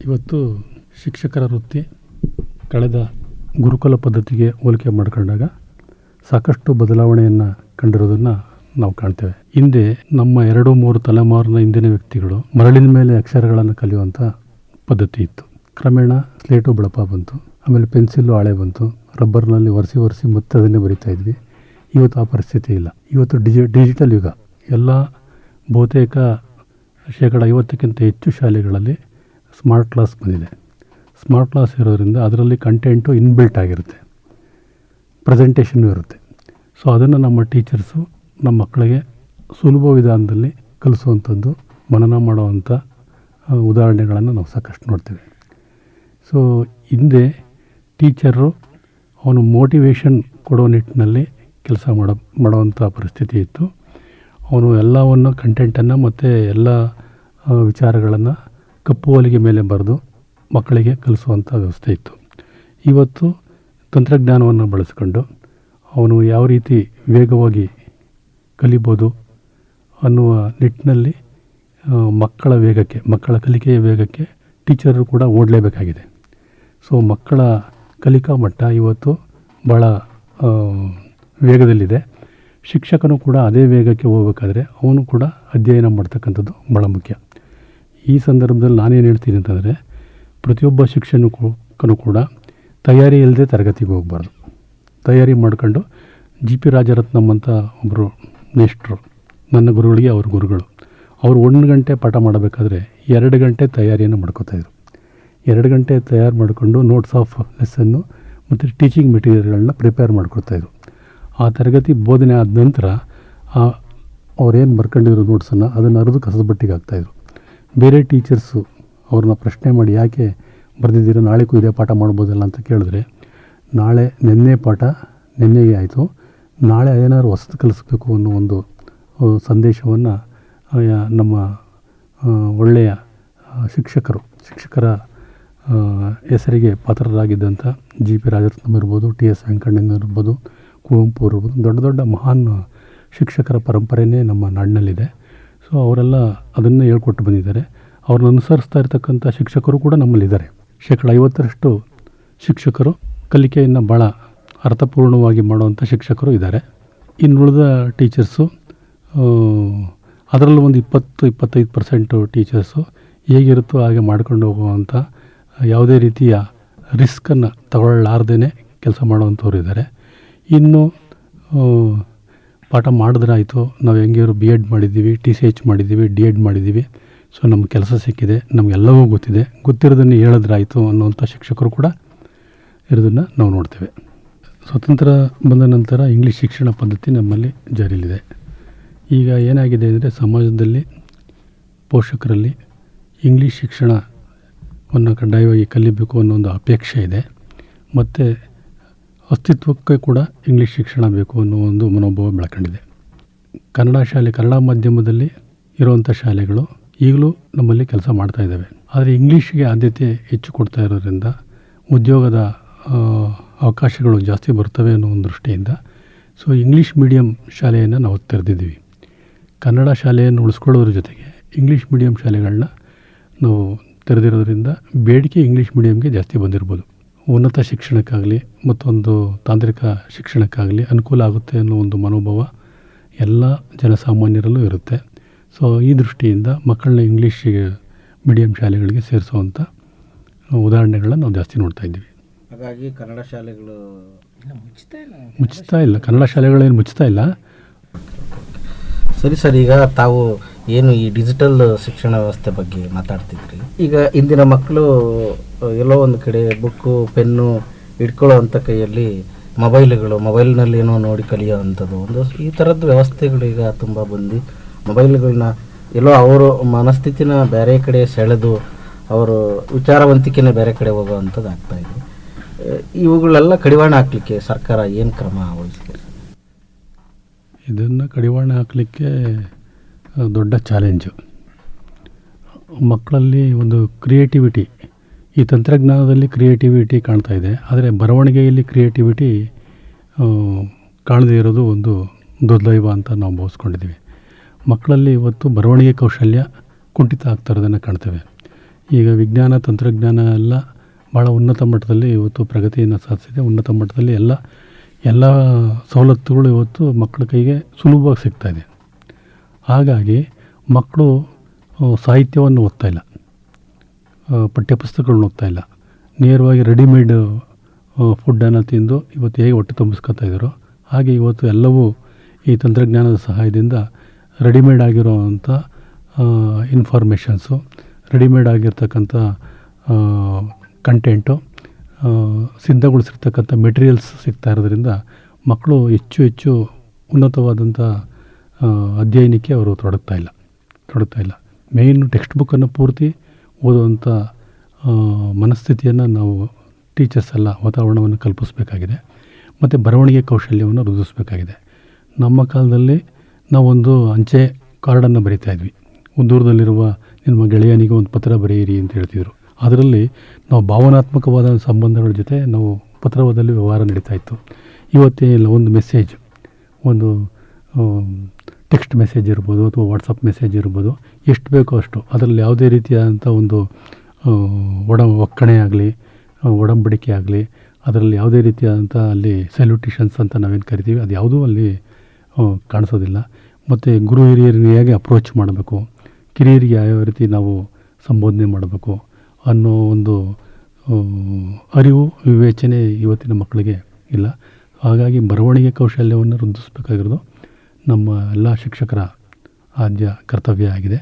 ಇವತ್ತು ಶಿಕ್ಷಕರ ವೃತ್ತಿ ಕಳೆದ ಗುರುಕುಲ ಪದ್ಧತಿಗೆ ಹೋಲಿಕೆ ಮಾಡ್ಕೊಂಡಾಗ ಸಾಕಷ್ಟು ಬದಲಾವಣೆಯನ್ನು ಕಂಡಿರೋದನ್ನು ನಾವು ಕಾಣ್ತೇವೆ. ಹಿಂದೆ ನಮ್ಮ ಎರಡು ಮೂರು ತಲೆಮಾರಿನ ಹಿಂದಿನ ವ್ಯಕ್ತಿಗಳು ಮರಳಿನ ಮೇಲೆ ಅಕ್ಷರಗಳನ್ನು ಕಲಿಯುವಂಥ ಪದ್ಧತಿ ಇತ್ತು. ಕ್ರಮೇಣ ಸ್ಲೇಟು ಬಳಪ ಬಂತು. ಆಮೇಲೆ ಪೆನ್ಸಿಲ್ಲು ಹಾಳೆ ಬಂತು. ರಬ್ಬರ್ನಲ್ಲಿ ಒರೆಸಿ ಒರೆಸಿ ಮತ್ತೆ ಅದನ್ನೇ ಬರಿತಾ ಇದ್ವಿ. ಇವತ್ತು ಆ ಪರಿಸ್ಥಿತಿ ಇಲ್ಲ. ಇವತ್ತು ಡಿಜಿ, ಡಿಜಿಟಲ್ ಯುಗ. ಎಲ್ಲ ಬಹುತೇಕ ಶೇಕಡ ಐವತ್ತಕ್ಕಿಂತ ಹೆಚ್ಚು ಶಾಲೆಗಳಲ್ಲಿ ಸ್ಮಾರ್ಟ್ ಕ್ಲಾಸ್ ಬಂದಿದೆ. ಸ್ಮಾರ್ಟ್ ಕ್ಲಾಸ್ ಇರೋದ್ರಿಂದ ಅದರಲ್ಲಿ ಕಂಟೆಂಟು ಇನ್ಬಿಲ್ಟ್ ಆಗಿರುತ್ತೆ. ಪ್ರೆಸೆಂಟೇಷನ್ನು ಇರುತ್ತೆ. ಸೊ ಅದನ್ನು ನಮ್ಮ ಟೀಚರ್ಸು, ನಮ್ಮ ಮಕ್ಕಳಿಗೆ ಸುಲಭ ವಿಧಾನದಲ್ಲಿ ಕಲಿಸುವಂಥದ್ದು, ಮನನ ಮಾಡುವಂಥ ಉದಾಹರಣೆಗಳನ್ನು ನಾವು ಸಾಕಷ್ಟು ನೋಡ್ತೇವೆ. ಸೊ ಹಿಂದೆ ಟೀಚರು ಅವನು ಮೋಟಿವೇಶನ್ ಕೊಡೋ ನಿಟ್ಟಿನಲ್ಲಿ ಕೆಲಸ ಮಾಡೋ, ಮಾಡೋವಂಥ ಪರಿಸ್ಥಿತಿ ಇತ್ತು. ಅವನು ಎಲ್ಲವನ್ನು ಕಂಟೆಂಟನ್ನು ಮತ್ತು ಎಲ್ಲ ವಿಚಾರಗಳನ್ನು ಕಪ್ಪು ಹೊಲಿಗೆ ಮೇಲೆ ಬರೆದು ಮಕ್ಕಳಿಗೆ ಕಲಿಸುವಂಥ ವ್ಯವಸ್ಥೆ ಇತ್ತು. ಇವತ್ತು ತಂತ್ರಜ್ಞಾನವನ್ನು ಬಳಸಿಕೊಂಡು ಅವನು ಯಾವ ರೀತಿ ವೇಗವಾಗಿ ಕಲಿಬೋದು ಅನ್ನುವ ನಿಟ್ಟಿನಲ್ಲಿ ಮಕ್ಕಳ ವೇಗಕ್ಕೆ, ಮಕ್ಕಳ ಕಲಿಕೆಯ ವೇಗಕ್ಕೆ ಟೀಚರು ಕೂಡ ಓಡಲೇಬೇಕಾಗಿದೆ. ಸೊ ಮಕ್ಕಳ ಕಲಿಕಾ ಮಟ್ಟ ಇವತ್ತು ಭಾಳ ವೇಗದಲ್ಲಿದೆ. ಶಿಕ್ಷಕನು ಕೂಡ ಅದೇ ವೇಗಕ್ಕೆ ಹೋಗಬೇಕಾದ್ರೆ ಅವನು ಕೂಡ ಅಧ್ಯಯನ ಮಾಡ್ತಕ್ಕಂಥದ್ದು ಭಾಳ ಮುಖ್ಯ. ಈ ಸಂದರ್ಭದಲ್ಲಿ ನಾನೇನು ಹೇಳ್ತೀನಿ ಅಂತಂದರೆ, ಪ್ರತಿಯೊಬ್ಬ ಶಿಕ್ಷಕನು ಕೂಡ ತಯಾರಿ ಇಲ್ಲದೆ ತರಗತಿಗೆ ಹೋಗಬಾರ್ದು. ತಯಾರಿ ಮಾಡ್ಕೊಂಡು ಜಿ ಪಿ ರಾಜರತ್ನಂ ಅಂತ ಒಬ್ಬರು ಮೇಷ್ಟ್ರು, ನನ್ನ ಗುರುಗಳಿಗೆ ಅವ್ರ ಗುರುಗಳು, ಅವರು ಒಂದು ಗಂಟೆ ಪಾಠ ಮಾಡಬೇಕಾದ್ರೆ ಎರಡು ಗಂಟೆ ತಯಾರಿಯನ್ನು ಮಾಡ್ಕೋತಾಯಿದ್ರು ಎರಡು ಗಂಟೆ ತಯಾರು ಮಾಡಿಕೊಂಡು ನೋಟ್ಸ್ ಆಫ್ ಲೆಸನ್ನು ಮತ್ತು ಟೀಚಿಂಗ್ ಮೆಟೀರಿಯಲ್ಗಳನ್ನ ಪ್ರಿಪೇರ್ ಮಾಡ್ಕೊಡ್ತಾಯಿದ್ರು ಆ ತರಗತಿ ಬೋಧನೆ ಆದ ನಂತರ ಆ ಅವ್ರೇನು ಬರ್ಕೊಂಡಿರೋ ನೋಟ್ಸನ್ನು ಅದನ್ನು ಅರಿದು ಕಸದ ಬಟ್ಟಿಗೆ ಹಾಕ್ತಾಯಿದ್ರು ಬೇರೆ ಟೀಚರ್ಸು ಅವ್ರನ್ನ ಪ್ರಶ್ನೆ ಮಾಡಿ ಯಾಕೆ ಬರೆದಿದ್ದೀರೋ, ನಾಳೆಗೂ ಇದೇ ಪಾಠ ಮಾಡ್ಬೋದಲ್ಲ ಅಂತ ಕೇಳಿದ್ರೆ, ನಾಳೆ ನಿನ್ನೆ ಪಾಠ ನಿನ್ನೆಗೆ ಆಯಿತು, ನಾಳೆ ಏನಾದರೂ ಹೊಸದು ಕಲಿಸ್ಬೇಕು ಅನ್ನೋ ಒಂದು ಸಂದೇಶವನ್ನು ನಮ್ಮ ಒಳ್ಳೆಯ ಶಿಕ್ಷಕರು, ಶಿಕ್ಷಕರ ಹೆಸರಿಗೆ ಪಾತ್ರರಾಗಿದ್ದಂಥ ಜಿ ಪಿ ರಾಜರತ್ನಂ ಇರ್ಬೋದು, ಟಿ ಎಸ್ ವೆಂಕಣ್ಣನ ಇರ್ಬೋದು, ಕುವೆಂಪು ಇರ್ಬೋದು, ದೊಡ್ಡ ದೊಡ್ಡ ಮಹಾನ್ ಶಿಕ್ಷಕರ ಪರಂಪರೆಯೇ ನಮ್ಮ ನಾಡಿನಲ್ಲಿದೆ. ಸೊ ಅವರೆಲ್ಲ ಅದನ್ನೇ ಹೇಳ್ಕೊಟ್ಟು ಬಂದಿದ್ದಾರೆ. ಅವ್ರನ್ನ ಅನುಸರಿಸ್ತಾ ಇರ್ತಕ್ಕಂಥ ಶಿಕ್ಷಕರು ಕೂಡ ನಮ್ಮಲ್ಲಿದ್ದಾರೆ. ಶೇಕಡ ಐವತ್ತರಷ್ಟು ಶಿಕ್ಷಕರು ಕಲಿಕೆಯನ್ನು ಭಾಳ ಅರ್ಥಪೂರ್ಣವಾಗಿ ಮಾಡುವಂಥ ಶಿಕ್ಷಕರು ಇದ್ದಾರೆ. ಇನ್ನುಳಿದ ಟೀಚರ್ಸು ಅದರಲ್ಲೂ ಒಂದು ಇಪ್ಪತ್ತು, ಇಪ್ಪತ್ತೈದು ಪರ್ಸೆಂಟು ಟೀಚರ್ಸು ಹೇಗಿರುತ್ತೋ ಹಾಗೆ ಮಾಡ್ಕೊಂಡು ಹೋಗುವಂಥ ಯಾವುದೇ ರೀತಿಯ ರಿಸ್ಕನ್ನು ತಗೊಳ್ಳಾರ್ದೇ ಕೆಲಸ ಮಾಡುವಂಥವ್ರು ಇದ್ದಾರೆ ಇನ್ನು ಪಾಠ ಮಾಡಿದ್ರಾಯಿತು, ನಾವು ಹೆಂಗಿರು ಬಿ ಎಡ್ ಮಾಡಿದ್ದೀವಿ ಟಿ ಸಿ ಎಚ್ ಮಾಡಿದ್ದೀವಿ ಡಿ ಎಡ್ ಮಾಡಿದ್ದೀವಿ, ಸೊ ನಮ್ಗೆ ಕೆಲಸ ಸಿಕ್ಕಿದೆ, ನಮಗೆಲ್ಲವೂ ಗೊತ್ತಿದೆ. ಗೊತ್ತಿರೋದನ್ನು ಹೇಳಿದ್ರಾಯಿತು ಅನ್ನುವಂಥ ಶಿಕ್ಷಕರು ಕೂಡ ಇರೋದನ್ನು ನಾವು ನೋಡ್ತೇವೆ. ಸ್ವತಂತ್ರ ಬಂದ ನಂತರ ಇಂಗ್ಲೀಷ್ ಶಿಕ್ಷಣ ಪದ್ಧತಿ ನಮ್ಮಲ್ಲಿ ಜಾರಿಯಲ್ಲಿದೆ. ಈಗ ಏನಾಗಿದೆ ಅಂದರೆ ಸಮಾಜದಲ್ಲಿ ಪೋಷಕರಲ್ಲಿ ಇಂಗ್ಲೀಷ್ ಶಿಕ್ಷಣವನ್ನು ಕಡ್ಡಾಯವಾಗಿ ಕಲಿಬೇಕು ಅನ್ನೋ ಒಂದು ಅಪೇಕ್ಷೆ ಇದೆ. ಮತ್ತು ಅಸ್ತಿತ್ವಕ್ಕೆ ಕೂಡ ಇಂಗ್ಲೀಷ್ ಶಿಕ್ಷಣ ಬೇಕು ಅನ್ನೋ ಒಂದು ಮನೋಭಾವ ಬೆಳ್ಕೊಂಡಿದೆ. ಕನ್ನಡ ಶಾಲೆ ಕನ್ನಡ ಮಾಧ್ಯಮದಲ್ಲಿ ಇರುವಂಥ ಶಾಲೆಗಳು ಈಗಲೂ ನಮ್ಮಲ್ಲಿ ಕೆಲಸ ಮಾಡ್ತಾ ಇದ್ದಾವೆ. ಆದರೆ ಇಂಗ್ಲೀಷ್ಗೆ ಆದ್ಯತೆ ಹೆಚ್ಚು ಕೊಡ್ತಾ ಇರೋದ್ರಿಂದ ಉದ್ಯೋಗದ ಅವಕಾಶಗಳು ಜಾಸ್ತಿ ಬರ್ತವೆ ಅನ್ನೋ ಒಂದು ದೃಷ್ಟಿಯಿಂದ ಸೊ ಇಂಗ್ಲೀಷ್ ಮೀಡಿಯಂ ಶಾಲೆಯನ್ನು ನಾವು ತೆರೆದಿದ್ದೀವಿ. ಕನ್ನಡ ಶಾಲೆಯನ್ನು ಉಳಿಸ್ಕೊಳ್ಳೋದ್ರ ಜೊತೆಗೆ ಇಂಗ್ಲೀಷ್ ಮೀಡಿಯಂ ಶಾಲೆಗಳನ್ನ ನಾವು ತೆರೆದಿರೋದ್ರಿಂದ ಬೇಡಿಕೆ ಇಂಗ್ಲೀಷ್ ಮೀಡಿಯಮ್ಗೆ ಜಾಸ್ತಿ ಬಂದಿರ್ಬೋದು. ಉನ್ನತ ಶಿಕ್ಷಣಕ್ಕಾಗಲಿ ಮತ್ತೊಂದು ತಾಂತ್ರಿಕ ಶಿಕ್ಷಣಕ್ಕಾಗಲಿ ಅನುಕೂಲ ಆಗುತ್ತೆ ಅನ್ನೋ ಒಂದು ಮನೋಭಾವ ಎಲ್ಲ ಜನಸಾಮಾನ್ಯರಲ್ಲೂ ಇರುತ್ತೆ. ಸೊ ಈ ದೃಷ್ಟಿಯಿಂದ ಮಕ್ಕಳನ್ನ ಇಂಗ್ಲೀಷ್ ಮೀಡಿಯಂ ಶಾಲೆಗಳಿಗೆ ಸೇರಿಸುವಂಥ ಉದಾಹರಣೆಗಳನ್ನ ನಾವು ಜಾಸ್ತಿ ನೋಡ್ತಾ ಇದ್ದೀವಿ. ಹಾಗಾಗಿ ಕನ್ನಡ ಶಾಲೆಗಳು ಮುಚ್ಚುತ್ತಾ ಇಲ್ಲ. ಕನ್ನಡ ಶಾಲೆಗಳೇನು ಮುಚ್ತಾ ಇಲ್ಲ? ಸರಿ ಸರ್ ಈಗ ತಾವು ಏನು ಈ ಡಿಜಿಟಲ್ ಶಿಕ್ಷಣ ವ್ಯವಸ್ಥೆ ಬಗ್ಗೆ ಮಾತಾಡ್ತಿದ್ರಿ? ಈಗ ಇಂದಿನ ಮಕ್ಕಳು ಎಲ್ಲೋ ಒಂದು ಕಡೆ ಬುಕ್ಕು ಪೆನ್ನು ಇಟ್ಕೊಳ್ಳೋ ಅಂಥ ಕೈಯಲ್ಲಿ ಮೊಬೈಲ್ಗಳು ಮೊಬೈಲ್ನಲ್ಲಿ ಏನೋ ನೋಡಿ ಕಲಿಯೋ ಅಂಥದ್ದು ಒಂದು ಈ ಥರದ ವ್ಯವಸ್ಥೆಗಳು ಈಗ ತುಂಬ ಬಂದು ಮೊಬೈಲ್ಗಳನ್ನ ಎಲ್ಲೋ ಅವರು ಮನಸ್ಥಿತಿನ ಬೇರೆ ಕಡೆ ಸೆಳೆದು ಅವರು ವಿಚಾರವಂತಿಕೆನೇ ಬೇರೆ ಕಡೆ ಹೋಗೋ ಅಂಥದ್ದು ಆಗ್ತಾ ಇದೆ. ಇವುಗಳೆಲ್ಲ ಕಡಿವಾಣ ಹಾಕ್ಲಿಕ್ಕೆ ಸರ್ಕಾರ ಏನು ಕ್ರಮ ವಹಿಸ್ತಾರೆ ಇದನ್ನು ಕಡಿವಾಣ ಹಾಕಲಿಕ್ಕೆ ದೊಡ್ಡ ಚಾಲೆಂಜು. ಮಕ್ಕಳಲ್ಲಿ ಒಂದು ಕ್ರಿಯೇಟಿವಿಟಿ, ಈ ತಂತ್ರಜ್ಞಾನದಲ್ಲಿ ಕ್ರಿಯೇಟಿವಿಟಿ ಕಾಣ್ತಾ ಇದೆ. ಆದರೆ ಬರವಣಿಗೆಯಲ್ಲಿ ಕ್ರಿಯೇಟಿವಿಟಿ ಕಾಣದೇ ಇರೋದು ಒಂದು ದುರ್ದೈವ ಅಂತ ನಾವು ಭಾವಿಸ್ಕೊಂಡಿದ್ದೀವಿ. ಮಕ್ಕಳಲ್ಲಿ ಇವತ್ತು ಬರವಣಿಗೆ ಕೌಶಲ್ಯ ಕುಂಠಿತ ಆಗ್ತಾ ಇರೋದನ್ನು ಕಾಣ್ತೇವೆ. ಈಗ ವಿಜ್ಞಾನ, ತಂತ್ರಜ್ಞಾನ ಎಲ್ಲ ಭಾಳ ಉನ್ನತ ಮಟ್ಟದಲ್ಲಿ ಇವತ್ತು ಪ್ರಗತಿಯನ್ನು ಸಾಧಿಸಿದೆ. ಉನ್ನತ ಮಟ್ಟದಲ್ಲಿ ಎಲ್ಲ ಎಲ್ಲ ಸವಲತ್ತುಗಳು ಇವತ್ತು ಮಕ್ಕಳ ಕೈಗೆ ಸುಲಭವಾಗಿ ಸಿಗ್ತಾಯಿದೆ ಹಾಗಾಗಿ ಮಕ್ಕಳು ಸಾಹಿತ್ಯವನ್ನು ಓದ್ತಾ ಇಲ್ಲ. ಪಠ್ಯಪುಸ್ತಕಗಳನ್ನ ಓದ್ತಾ ಇಲ್ಲ. ನೇರವಾಗಿ ರೆಡಿಮೇಡ್ ಫುಡ್ಡನ್ನು ತಿಂದು ಇವತ್ತು ಹೇಗೆ ಹೊಟ್ಟೆ ತುಂಬಿಸ್ಕೊತಾ ಇದ್ದಾರೋ, ಹಾಗೆ ಇವತ್ತು ಎಲ್ಲವೂ ಈ ತಂತ್ರಜ್ಞಾನದ ಸಹಾಯದಿಂದ ರೆಡಿಮೇಡ್ ಆಗಿರೋವಂಥ ಇನ್ಫಾರ್ಮೇಷನ್ಸು, ರೆಡಿಮೇಡ್ ಆಗಿರ್ತಕ್ಕಂಥ ಕಂಟೆಂಟು ಸಿದ್ಧಗೊಳಿಸಿರ್ತಕ್ಕಂಥ ಮೆಟೀರಿಯಲ್ಸ್ ಸಿಗ್ತಾ ಇರೋದ್ರಿಂದ ಮಕ್ಕಳು ಹೆಚ್ಚು ಹೆಚ್ಚು ಉನ್ನತವಾದಂಥ ಅಧ್ಯಯನಕ್ಕೆ ಅವರು ತೊಡಗ್ತಾ ಇಲ್ಲ ತೊಡಗ್ತಾ ಇಲ್ಲ. ಮೇಯ್ನ್ ಟೆಕ್ಸ್ಟ್ ಬುಕ್ಕನ್ನು ಪೂರ್ತಿ ಓದುವಂಥ ಮನಸ್ಥಿತಿಯನ್ನು ನಾವು ಟೀಚರ್ಸ್ ಎಲ್ಲ ವಾತಾವರಣವನ್ನು ಕಲ್ಪಿಸಬೇಕಾಗಿದೆ. ಮತ್ತು ಬರವಣಿಗೆ ಕೌಶಲ್ಯವನ್ನು ವೃದ್ಧಿಸಬೇಕಾಗಿದೆ. ನಮ್ಮ ಕಾಲದಲ್ಲಿ ನಾವೊಂದು ಅಂಚೆ ಕಾರ್ಡನ್ನು ಬರಿತಾ ಇದ್ವಿ. ಒಂದು ದೂರದಲ್ಲಿರುವ ನಿಮ್ಮ ಗೆಳೆಯನಿಗೆ ಒಂದು ಪತ್ರ ಬರೆಯಿರಿ ಅಂತ ಹೇಳ್ತಿದ್ರು. ಅದರಲ್ಲಿ ನಾವು ಭಾವನಾತ್ಮಕವಾದ ಸಂಬಂಧಗಳ ಜೊತೆ ನಾವು ಪತ್ರವಾದಲ್ಲಿ ವ್ಯವಹಾರ ನಡೀತಾ ಇತ್ತು. ಇವತ್ತೇನಿಲ್ಲ ಒಂದು ಮೆಸೇಜ್ ಒಂದು ಟೆಕ್ಸ್ಟ್ ಮೆಸೇಜ್ ಇರ್ಬೋದು ಅಥವಾ ವಾಟ್ಸಪ್ ಮೆಸೇಜ್ ಇರ್ಬೋದು, ಎಷ್ಟು ಬೇಕೋ ಅಷ್ಟು. ಅದರಲ್ಲಿ ಯಾವುದೇ ರೀತಿಯಾದಂಥ ಒಂದು ಒಡ, ಒಕ್ಕಣೆ ಆಗಲಿ ಒಡಂಬಡಿಕೆ ಆಗಲಿ, ಅದರಲ್ಲಿ ಯಾವುದೇ ರೀತಿಯಾದಂಥ ಅಲ್ಲಿ ಸೆಲ್ಯೂಟೇಷನ್ಸ್ ಅಂತ ನಾವೇನು ಕರಿತೀವಿ, ಅದು ಯಾವುದೂ ಅಲ್ಲಿ ಕಾಣಿಸೋದಿಲ್ಲ. ಮತ್ತು ಗುರು ಹಿರಿಯರಿಗೆ ಹೇಗೆ ಅಪ್ರೋಚ್ ಮಾಡಬೇಕು. ಕಿರಿಯರಿಗೆ ಯಾವ ರೀತಿ ನಾವು ಸಂಬೋಧನೆ ಮಾಡಬೇಕು ಅನ್ನೋ ಒಂದು ಅರಿವು, ವಿವೇಚನೆ ಇವತ್ತಿನ ಮಕ್ಕಳಿಗೆ ಇಲ್ಲ. ಹಾಗಾಗಿ ಬರವಣಿಗೆ ಕೌಶಲ್ಯವನ್ನು ವೃದ್ಧಿಸಬೇಕಾಗಿರೋದು ನಮ್ಮ ಎಲ್ಲ ಶಿಕ್ಷಕರ ಆದ್ಯ ಕರ್ತವ್ಯ ಆಗಿದೆ.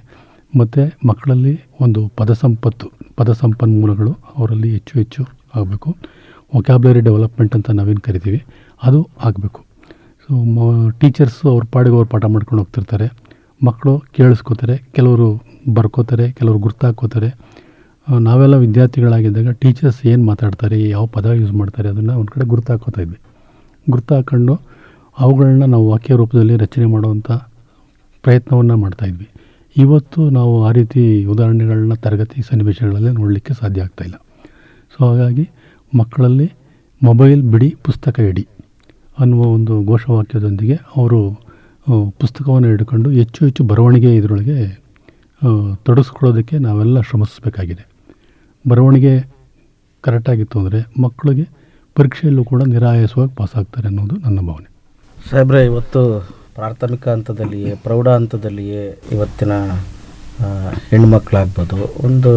ಮತ್ತು ಮಕ್ಕಳಲ್ಲಿ ಒಂದು ಪದ ಸಂಪತ್ತು ಪದ ಸಂಪನ್ಮೂಲಗಳು ಅವರಲ್ಲಿ ಹೆಚ್ಚು ಹೆಚ್ಚು ಆಗಬೇಕು. ವೊಕ್ಯಾಬ್ಲರಿ ಡೆವಲಪ್ಮೆಂಟ್ ಅಂತ ನಾವೇನು ಕರಿತೀವಿ, ಅದು ಆಗಬೇಕು. ಸೊ ಮ ಟೀಚರ್ಸು ಅವ್ರ ಪಾಡಿಗೆ ಅವ್ರು ಪಾಠ ಮಾಡ್ಕೊಂಡು ಹೋಗ್ತಿರ್ತಾರೆ. ಮಕ್ಕಳು ಕೇಳಿಸ್ಕೋತಾರೆ, ಕೆಲವರು ಬರ್ಕೋತಾರೆ, ಕೆಲವರು ಗುರ್ತಾಕೋತಾರೆ ನಾವೆಲ್ಲ ವಿದ್ಯಾರ್ಥಿಗಳಾಗಿದ್ದಾಗ ಟೀಚರ್ಸ್ ಏನು ಮಾತಾಡ್ತಾರೆ, ಯಾವ ಪದ ಯೂಸ್ ಮಾಡ್ತಾರೆ ಅದನ್ನು ಒಂದು ಕಡೆ ಗುರ್ತಾಕೋತಾ ಇದ್ವಿ. ಗುರ್ತು ಹಾಕ್ಕೊಂಡು ಅವುಗಳನ್ನ ನಾವು ವಾಕ್ಯ ರೂಪದಲ್ಲಿ ರಚನೆ ಮಾಡುವಂಥ ಪ್ರಯತ್ನವನ್ನು ಮಾಡ್ತಾಯಿದ್ವಿ ಇವತ್ತು ನಾವು ಆ ರೀತಿ ಉದಾಹರಣೆಗಳನ್ನ ತರಗತಿ ಸನ್ನಿವೇಶಗಳಲ್ಲಿ ನೋಡಲಿಕ್ಕೆ ಸಾಧ್ಯ ಆಗ್ತಾಯಿಲ್ಲ ಸೊ ಹಾಗಾಗಿ ಮಕ್ಕಳಲ್ಲಿ ಮೊಬೈಲ್ ಬಿಡಿ, ಪುಸ್ತಕ ಇಡಿ ಅನ್ನುವ ಒಂದು ಘೋಷವಾಕ್ಯದೊಂದಿಗೆ ಅವರು ಪುಸ್ತಕವನ್ನು ಹಿಡ್ಕೊಂಡು ಹೆಚ್ಚು ಹೆಚ್ಚು ಬರವಣಿಗೆ ಇದರೊಳಗೆ ತೊಡಸ್ಕೊಳ್ಳೋದಕ್ಕೆ ನಾವೆಲ್ಲ ಶ್ರಮಿಸಬೇಕಾಗಿದೆ. ಬರವಣಿಗೆ ಕರೆಕ್ಟಾಗಿತ್ತು ಅಂದರೆ ಮಕ್ಕಳಿಗೆ ಪರೀಕ್ಷೆಯಲ್ಲೂ ಕೂಡ ನಿರಾಯಾಸವಾಗಿ ಪಾಸ್ ಆಗ್ತಾರೆ ಅನ್ನೋದು ನನ್ನ ಭಾವನೆ. ಸಾಹೇಬ್ರೆ, ಇವತ್ತು ಪ್ರಾಥಮಿಕ ಹಂತದಲ್ಲಿಯೇ, ಪ್ರೌಢ ಹಂತದಲ್ಲಿಯೇ ಇವತ್ತಿನ ಹೆಣ್ಮಕ್ಳಾಗ್ಬೋದು, ಒಂದು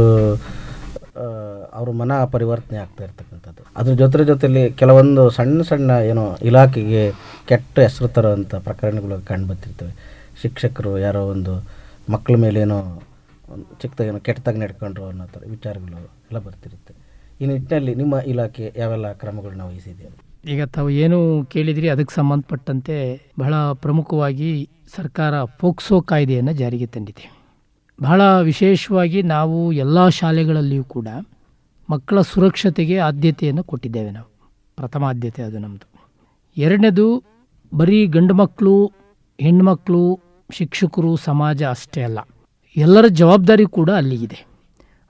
ಅವ್ರ ಮನ ಪರಿವರ್ತನೆ ಆಗ್ತಾ ಇರ್ತಕ್ಕಂಥದ್ದು. ಅದ್ರ ಜೊತೆ ಜೊತೆಯಲ್ಲಿ ಕೆಲವೊಂದು ಸಣ್ಣ ಸಣ್ಣ ಏನೋ ಇಲಾಖೆಗೆ ಕೆಟ್ಟ ಹೆಸರು ತರುವಂಥ ಪ್ರಕರಣಗಳು ಕಂಡುಬರ್ತಿರ್ತವೆ ಶಿಕ್ಷಕರು ಯಾರೋ ಒಂದು ಮಕ್ಕಳ ಮೇಲೆ ಏನೋ ಒಂದು ಚಿಕ್ಕದಾಗಿ ಏನೋ ಕೆಟ್ಟದಾಗಿ ನಡ್ಕೊಂಡ್ರು ಅನ್ನೋ ಥರ ವಿಚಾರಗಳು ಎಲ್ಲ ಬರ್ತಿರುತ್ತೆ. ಈ ನಿಟ್ಟಿನಲ್ಲಿ ನಿಮ್ಮ ಇಲಾಖೆ ಯಾವೆಲ್ಲ ಕ್ರಮಗಳನ್ನ ವಹಿಸಿದೆ ಈಗ ತಾವು ಏನು ಕೇಳಿದ್ರಿ, ಅದಕ್ಕೆ ಸಂಬಂಧಪಟ್ಟಂತೆ ಬಹಳ ಪ್ರಮುಖವಾಗಿ ಸರ್ಕಾರ ಪೋಕ್ಸೋ ಕಾಯ್ದೆಯನ್ನು ಜಾರಿಗೆ ತಂದಿದೆ. ಬಹಳ ವಿಶೇಷವಾಗಿ ನಾವು ಎಲ್ಲ ಶಾಲೆಗಳಲ್ಲಿಯೂ ಕೂಡ ಮಕ್ಕಳ ಸುರಕ್ಷತೆಗೆ ಆದ್ಯತೆಯನ್ನು ಕೊಟ್ಟಿದ್ದೇವೆ ನಾವು. ಪ್ರಥಮ ಆದ್ಯತೆ ಅದು ನಮ್ಮದು ಎರಡನೇದು, ಬರೀ ಗಂಡು ಮಕ್ಕಳು ಹೆಣ್ಮಕ್ಳು ಶಿಕ್ಷಕರು, ಸಮಾಜ ಅಷ್ಟೇ ಅಲ್ಲ. ಎಲ್ಲರ ಜವಾಬ್ದಾರಿ ಕೂಡ ಅಲ್ಲಿಗಿದೆ.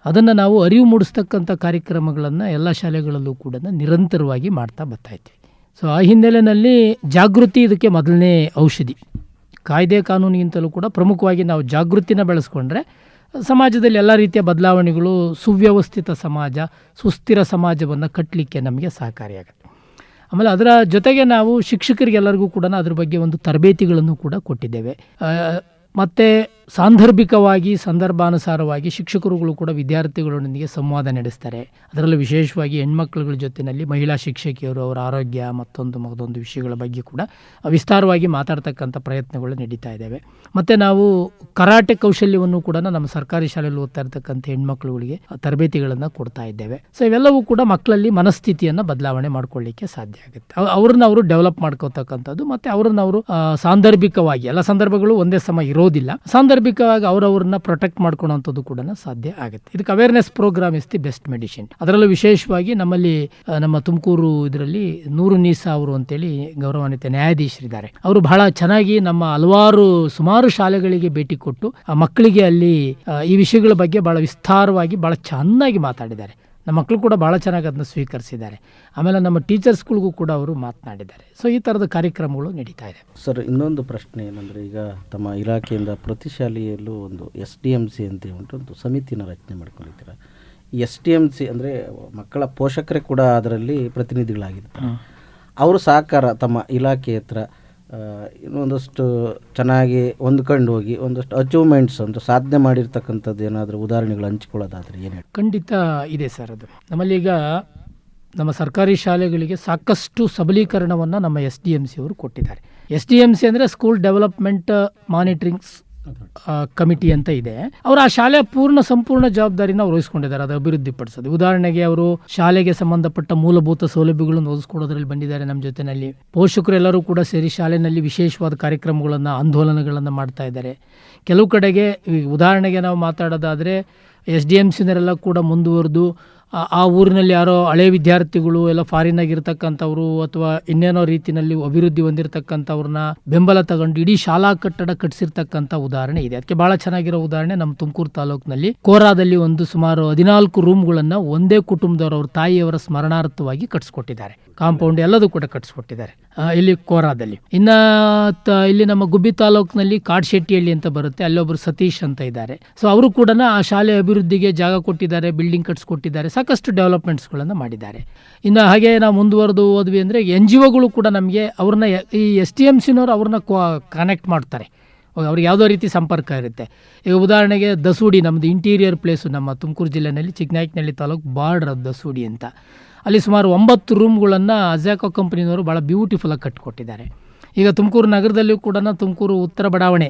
ಅದನ್ನು ನಾವು ಅರಿವು ಮೂಡಿಸ್ತಕ್ಕಂಥ ಕಾರ್ಯಕ್ರಮಗಳನ್ನು ಎಲ್ಲ ಶಾಲೆಗಳಲ್ಲೂ ಕೂಡ ನಿರಂತರವಾಗಿ ಮಾಡ್ತಾ ಬರ್ತಾ ಇದ್ದೀವಿ. ಸೊ ಆ ಹಿನ್ನೆಲೆಯಲ್ಲಿ ಜಾಗೃತಿ ಇದಕ್ಕೆ ಮೊದಲನೇ ಔಷಧಿ. ಕಾಯ್ದೆ ಕಾನೂನಿಗಿಂತಲೂ ಕೂಡ ಪ್ರಮುಖವಾಗಿ ನಾವು ಜಾಗೃತಿನ ಬೆಳೆಸ್ಕೊಂಡ್ರೆ ಸಮಾಜದಲ್ಲಿ ಎಲ್ಲ ರೀತಿಯ ಬದಲಾವಣೆಗಳು, ಸುವ್ಯವಸ್ಥಿತ ಸಮಾಜ, ಸುಸ್ಥಿರ ಸಮಾಜವನ್ನು ಕಟ್ಟಲಿಕ್ಕೆ ನಮಗೆ ಸಹಕಾರಿಯಾಗುತ್ತೆ ಆಮೇಲೆ ಅದರ ಜೊತೆಗೆ ನಾವು ಶಿಕ್ಷಕರಿಗೆಲ್ಲರಿಗೂ ಕೂಡ ಅದ್ರ ಬಗ್ಗೆ ಒಂದು ತರಬೇತಿಗಳನ್ನು ಕೂಡ ಕೊಟ್ಟಿದ್ದೇವೆ. ಮತ್ತು ಸಾಂದರ್ಭಿಕವಾಗಿ, ಸಂದರ್ಭಾನುಸಾರವಾಗಿ ಶಿಕ್ಷಕರುಗಳು ಕೂಡ ವಿದ್ಯಾರ್ಥಿಗಳೊಂದಿಗೆ ಸಂವಾದ ನಡೆಸ್ತಾರೆ. ಅದರಲ್ಲೂ ವಿಶೇಷವಾಗಿ ಹೆಣ್ಮಕ್ಳುಗಳ ಜೊತೆಯಲ್ಲಿ ಮಹಿಳಾ ಶಿಕ್ಷಕಿಯರು, ಅವರ ಆರೋಗ್ಯ ಮತ್ತೊಂದು ಮತ್ತೊಂದು ವಿಷಯಗಳ ಬಗ್ಗೆ ಕೂಡ ವಿಸ್ತಾರವಾಗಿ ಮಾತಾಡ್ತಕ್ಕಂಥ ಪ್ರಯತ್ನಗಳು ನಡೀತಾ ಇದ್ದಾವೆ. ಮತ್ತು ನಾವು ಕರಾಟೆ ಕೌಶಲ್ಯವನ್ನು ಕೂಡ ನಮ್ಮ ಸರ್ಕಾರಿ ಶಾಲೆಯಲ್ಲಿ ಓದ್ತಾ ಇರ್ತಕ್ಕಂಥ ಹೆಣ್ಮಕ್ಳುಗಳಿಗೆ ತರಬೇತಿಗಳನ್ನು ಕೊಡ್ತಾ ಇದ್ದೇವೆ. ಸೊ ಇವೆಲ್ಲವೂ ಕೂಡ ಮಕ್ಕಳಲ್ಲಿ ಮನಸ್ಥಿತಿಯನ್ನು ಬದಲಾವಣೆ ಮಾಡ್ಕೊಳ್ಳಿಕ್ಕೆ ಸಾಧ್ಯ ಆಗುತ್ತೆ. ಅವ್- ಅವ್ರನ್ನ ಅವರು ಡೆವಲಪ್ ಮಾಡ್ಕೋತಕ್ಕಂಥದ್ದು, ಮತ್ತು ಅವ್ರನ್ನ ಅವರು ಸಾಂದರ್ಭಿಕವಾಗಿ, ಎಲ್ಲ ಸಂದರ್ಭಗಳು ಒಂದೇ ಸಮ ಇರೋದಿಲ್ಲ. ಸಾಂದರ್ಭಿಕವಾಗಿ ಅವರವ್ರನ್ನ ಪ್ರೊಟೆಕ್ಟ್ ಮಾಡ್ಕೊಳ್ಳೋಂಥದ್ದು ಕೂಡ ಸಾಧ್ಯ ಆಗುತ್ತೆ. ಇದಕ್ಕೆ awareness program is the best medicine ಅದರಲ್ಲೂ ವಿಶೇಷವಾಗಿ ನಮ್ಮಲ್ಲಿ ನಮ್ಮ ತುಮಕೂರು ಇದರಲ್ಲಿ ನೂರು ನೀಸಾ ಅವರು ಅಂತೇಳಿ ಗೌರವಾನ್ವಿತ ನ್ಯಾಯಾಧೀಶರಿದ್ದಾರೆ ಅವರು ಬಹಳ ಚೆನ್ನಾಗಿ ನಮ್ಮ ಹಲವಾರು ಸುಮಾರು ಶಾಲೆಗಳಿಗೆ ಭೇಟಿ ಕೊಟ್ಟು ಮಕ್ಕಳಿಗೆ ಅಲ್ಲಿ ಈ ವಿಷಯಗಳ ಬಗ್ಗೆ ಬಹಳ ವಿಸ್ತಾರವಾಗಿ, ಬಹಳ ಚೆನ್ನಾಗಿ ಮಾತಾಡಿದ್ದಾರೆ. ನಮ್ಮ ಮಕ್ಕಳು ಕೂಡ ಭಾಳ ಚೆನ್ನಾಗಿ ಅದನ್ನ ಸ್ವೀಕರಿಸಿದ್ದಾರೆ. ಆಮೇಲೆ ನಮ್ಮ ಟೀಚರ್ಸ್ಗಳಿಗೂ ಕೂಡ ಅವರು ಮಾತನಾಡಿದ್ದಾರೆ. ಸೊ ಈ ಥರದ ಕಾರ್ಯಕ್ರಮಗಳು ನಡೀತಾ ಇದೆ. ಸರ್ ಇನ್ನೊಂದು ಪ್ರಶ್ನೆ ಏನಂದರೆ ಈಗ ತಮ್ಮ ಇಲಾಖೆಯಿಂದ ಪ್ರತಿ ಶಾಲೆಯಲ್ಲೂ ಒಂದು ಎಸ್ ಡಿ ಎಂ ಸಿ ಅಂತ ಹೇಳ್ಬಿಟ್ಟು ಒಂದು ಸಮಿತಿನ ರಚನೆ ಮಾಡ್ಕೊಂಡಿದ್ದೀರಾ. ಎಸ್ ಡಿ ಎಂ ಸಿ ಅಂದರೆ ಮಕ್ಕಳ ಪೋಷಕರೇ ಕೂಡ ಅದರಲ್ಲಿ ಪ್ರತಿನಿಧಿಗಳಾಗಿರ್ತಾರೆ. ಅವರು ಸಹಕಾರ ತಮ್ಮ ಇಲಾಖೆ ಹತ್ರ ಇನ್ನೊಂದಷ್ಟು ಚೆನ್ನಾಗಿ ಹೊಂದ್ಕೊಂಡು ಹೋಗಿ, ಒಂದಷ್ಟು ಅಚೀವ್ಮೆಂಟ್ಸ್ ಒಂದು ಸಾಧನೆ ಮಾಡಿರ್ತಕ್ಕಂಥದ್ದು ಏನಾದರೂ ಉದಾಹರಣೆಗಳು ಹಂಚ್ಕೊಳ್ಳೋದಾದ್ರೆ ಏನು ಖಂಡಿತ ಇದೆ ಸರ್ ಅದು. ನಮ್ಮಲ್ಲಿ ಈಗ ನಮ್ಮ ಸರ್ಕಾರಿ ಶಾಲೆಗಳಿಗೆ ಸಾಕಷ್ಟು ಸಬಲೀಕರಣವನ್ನು ನಮ್ಮ ಎಸ್ ಡಿ ಎಂ ಸಿ ಅವರು ಕೊಟ್ಟಿದ್ದಾರೆ. ಎಸ್ ಡಿ ಎಂ ಸಿ ಅಂದರೆ ಸ್ಕೂಲ್ ಡೆವಲಪ್ಮೆಂಟ್ ಮಾನಿಟರಿಂಗ್ ಕಮಿಟಿ ಅಂತ ಇದೆ. ಅವರು ಆ ಶಾಲೆ ಪೂರ್ಣ ಸಂಪೂರ್ಣ ಜವಾಬ್ದಾರಿನ ಅವ್ರು ವಹಿಸ್ಕೊಂಡಿದ್ದಾರೆ. ಅದು ಅಭಿವೃದ್ಧಿಪಡಿಸೋದು ಉದಾಹರಣೆಗೆ ಅವರು ಶಾಲೆಗೆ ಸಂಬಂಧಪಟ್ಟ ಮೂಲಭೂತ ಸೌಲಭ್ಯಗಳನ್ನು ಒದಗಿಸ್ಕೊಡೋದ್ರಲ್ಲಿ ಬಂದಿದ್ದಾರೆ ನಮ್ಮ ಜೊತೆಯಲ್ಲಿ ಪೋಷಕರೆಲ್ಲರೂ ಕೂಡ ಸೇರಿ ಶಾಲೆಯಲ್ಲಿ ವಿಶೇಷವಾದ ಕಾರ್ಯಕ್ರಮಗಳನ್ನು, ಆಂದೋಲನಗಳನ್ನು ಮಾಡ್ತಾ ಇದ್ದಾರೆ. ಕೆಲವು ಕಡೆಗೆ ಉದಾಹರಣೆಗೆ ನಾವು ಮಾತಾಡೋದಾದರೆ, ಎಸ್ ಡಿ ಎಂ ಸಿನರೆಲ್ಲ ಕೂಡ ಮುಂದುವರೆದು ಆ- ಊರಿನಲ್ಲಿ ಯಾರೋ ಹಳೆ ವಿದ್ಯಾರ್ಥಿಗಳು ಎಲ್ಲ ಫಾರಿನ್ ಆಗಿರ್ತಕ್ಕಂಥವ್ರು ಅಥವಾ ಇನ್ನೇನೋ ರೀತಿಯಲ್ಲಿ ಅಭಿವೃದ್ಧಿ ಹೊಂದಿರತಕ್ಕಂಥವ್ರನ್ನ ಬೆಂಬಲ ತಗೊಂಡು ಇಡೀ ಶಾಲಾ ಕಟ್ಟಡ ಕಟ್ಟಿಸಿರ್ತಕ್ಕಂಥ ಉದಾಹರಣೆ ಇದೆ. ಅದಕ್ಕೆ ಬಹಳ ಚೆನ್ನಾಗಿರೋ ಉದಾಹರಣೆ ನಮ್ಮ ತುಮಕೂರು ತಾಲೂಕಿನಲ್ಲಿ. ಕೋರಾದಲ್ಲಿ ಒಂದು ಸುಮಾರು ಹದಿನಾಲ್ಕು ರೂಮ್ಗಳನ್ನ ಒಂದೇ ಕುಟುಂಬದವರು ಅವ್ರ ತಾಯಿಯವರ ಸ್ಮರಣಾರ್ಥವಾಗಿ ಕಟ್ಸ್ಕೊಟ್ಟಿದ್ದಾರೆ. ಕಾಂಪೌಂಡ್ ಎಲ್ಲದೂ ಕೂಡ ಕಟ್ಸ್ಕೊಟ್ಟಿದ್ದಾರೆ. ಇಲ್ಲಿ ಕೋರಾದಲ್ಲಿ. ಇನ್ನ ಇಲ್ಲಿ ನಮ್ಮ ಗುಬ್ಬಿ ತಾಲೂಕಿನಲ್ಲಿ ಕಾಡ್ಶೆಟ್ಟಿಹಳ್ಳಿ ಅಂತ ಬರುತ್ತೆ. ಅಲ್ಲೊಬ್ರು ಸತೀಶ್ ಅಂತ ಇದ್ದಾರೆ. ಸೊ ಅವರು ಕೂಡ ಆ ಶಾಲೆ ಅಭಿವೃದ್ಧಿಗೆ ಜಾಗ ಕೊಟ್ಟಿದ್ದಾರೆ ಬಿಲ್ಡಿಂಗ್ ಕಟ್ಸ್ಕೊಟ್ಟಿದ್ದಾರೆ. ಸಾಕಷ್ಟು ಡೆವಲಪ್ಮೆಂಟ್ಸ್ಗಳನ್ನು ಮಾಡಿದ್ದಾರೆ. ಇನ್ನು ಹಾಗೆ ನಾವು ಮುಂದುವರೆದು ಹೋದ್ವಿ ಅಂದರೆ ಎನ್ ಜಿ ಒಗಳು ಕೂಡ ನಮಗೆ ಅವ್ರನ್ನ ಈ ಎಸ್ ಟಿ ಎಂ ಸಿನವರು ಅವ್ರನ್ನ ಕನೆಕ್ಟ್ ಮಾಡ್ತಾರೆ. ಅವ್ರಿಗೆ ಯಾವುದೋ ರೀತಿ ಸಂಪರ್ಕ ಇರುತ್ತೆ. ಈಗ ಉದಾಹರಣೆಗೆ ದಸೂಡಿ ನಮ್ಮದು ಇಂಟೀರಿಯರ್ ಪ್ಲೇಸು ನಮ್ಮ ತುಮಕೂರು ಜಿಲ್ಲೆಯಲ್ಲಿ ಚಿಕ್ಕನಾಯಕನಹಳ್ಳಿ ತಾಲೂಕು ಬಾರ್ಡ್ರ್ ದಸೂಡಿ ಅಂತ. ಅಲ್ಲಿ ಸುಮಾರು ಒಂಬತ್ತು ರೂಮ್ಗಳನ್ನು ಅಜಾಕೋ ಕಂಪ್ನಿನವರು ಭಾಳ ಬ್ಯೂಟಿಫುಲ್ಲಾಗಿ ಕಟ್ಟಿಕೊಟ್ಟಿದ್ದಾರೆ ಈಗ ತುಮಕೂರು ನಗರದಲ್ಲಿಯೂ ಕೂಡ ತುಮಕೂರು ಉತ್ತರ ಬಡಾವಣೆ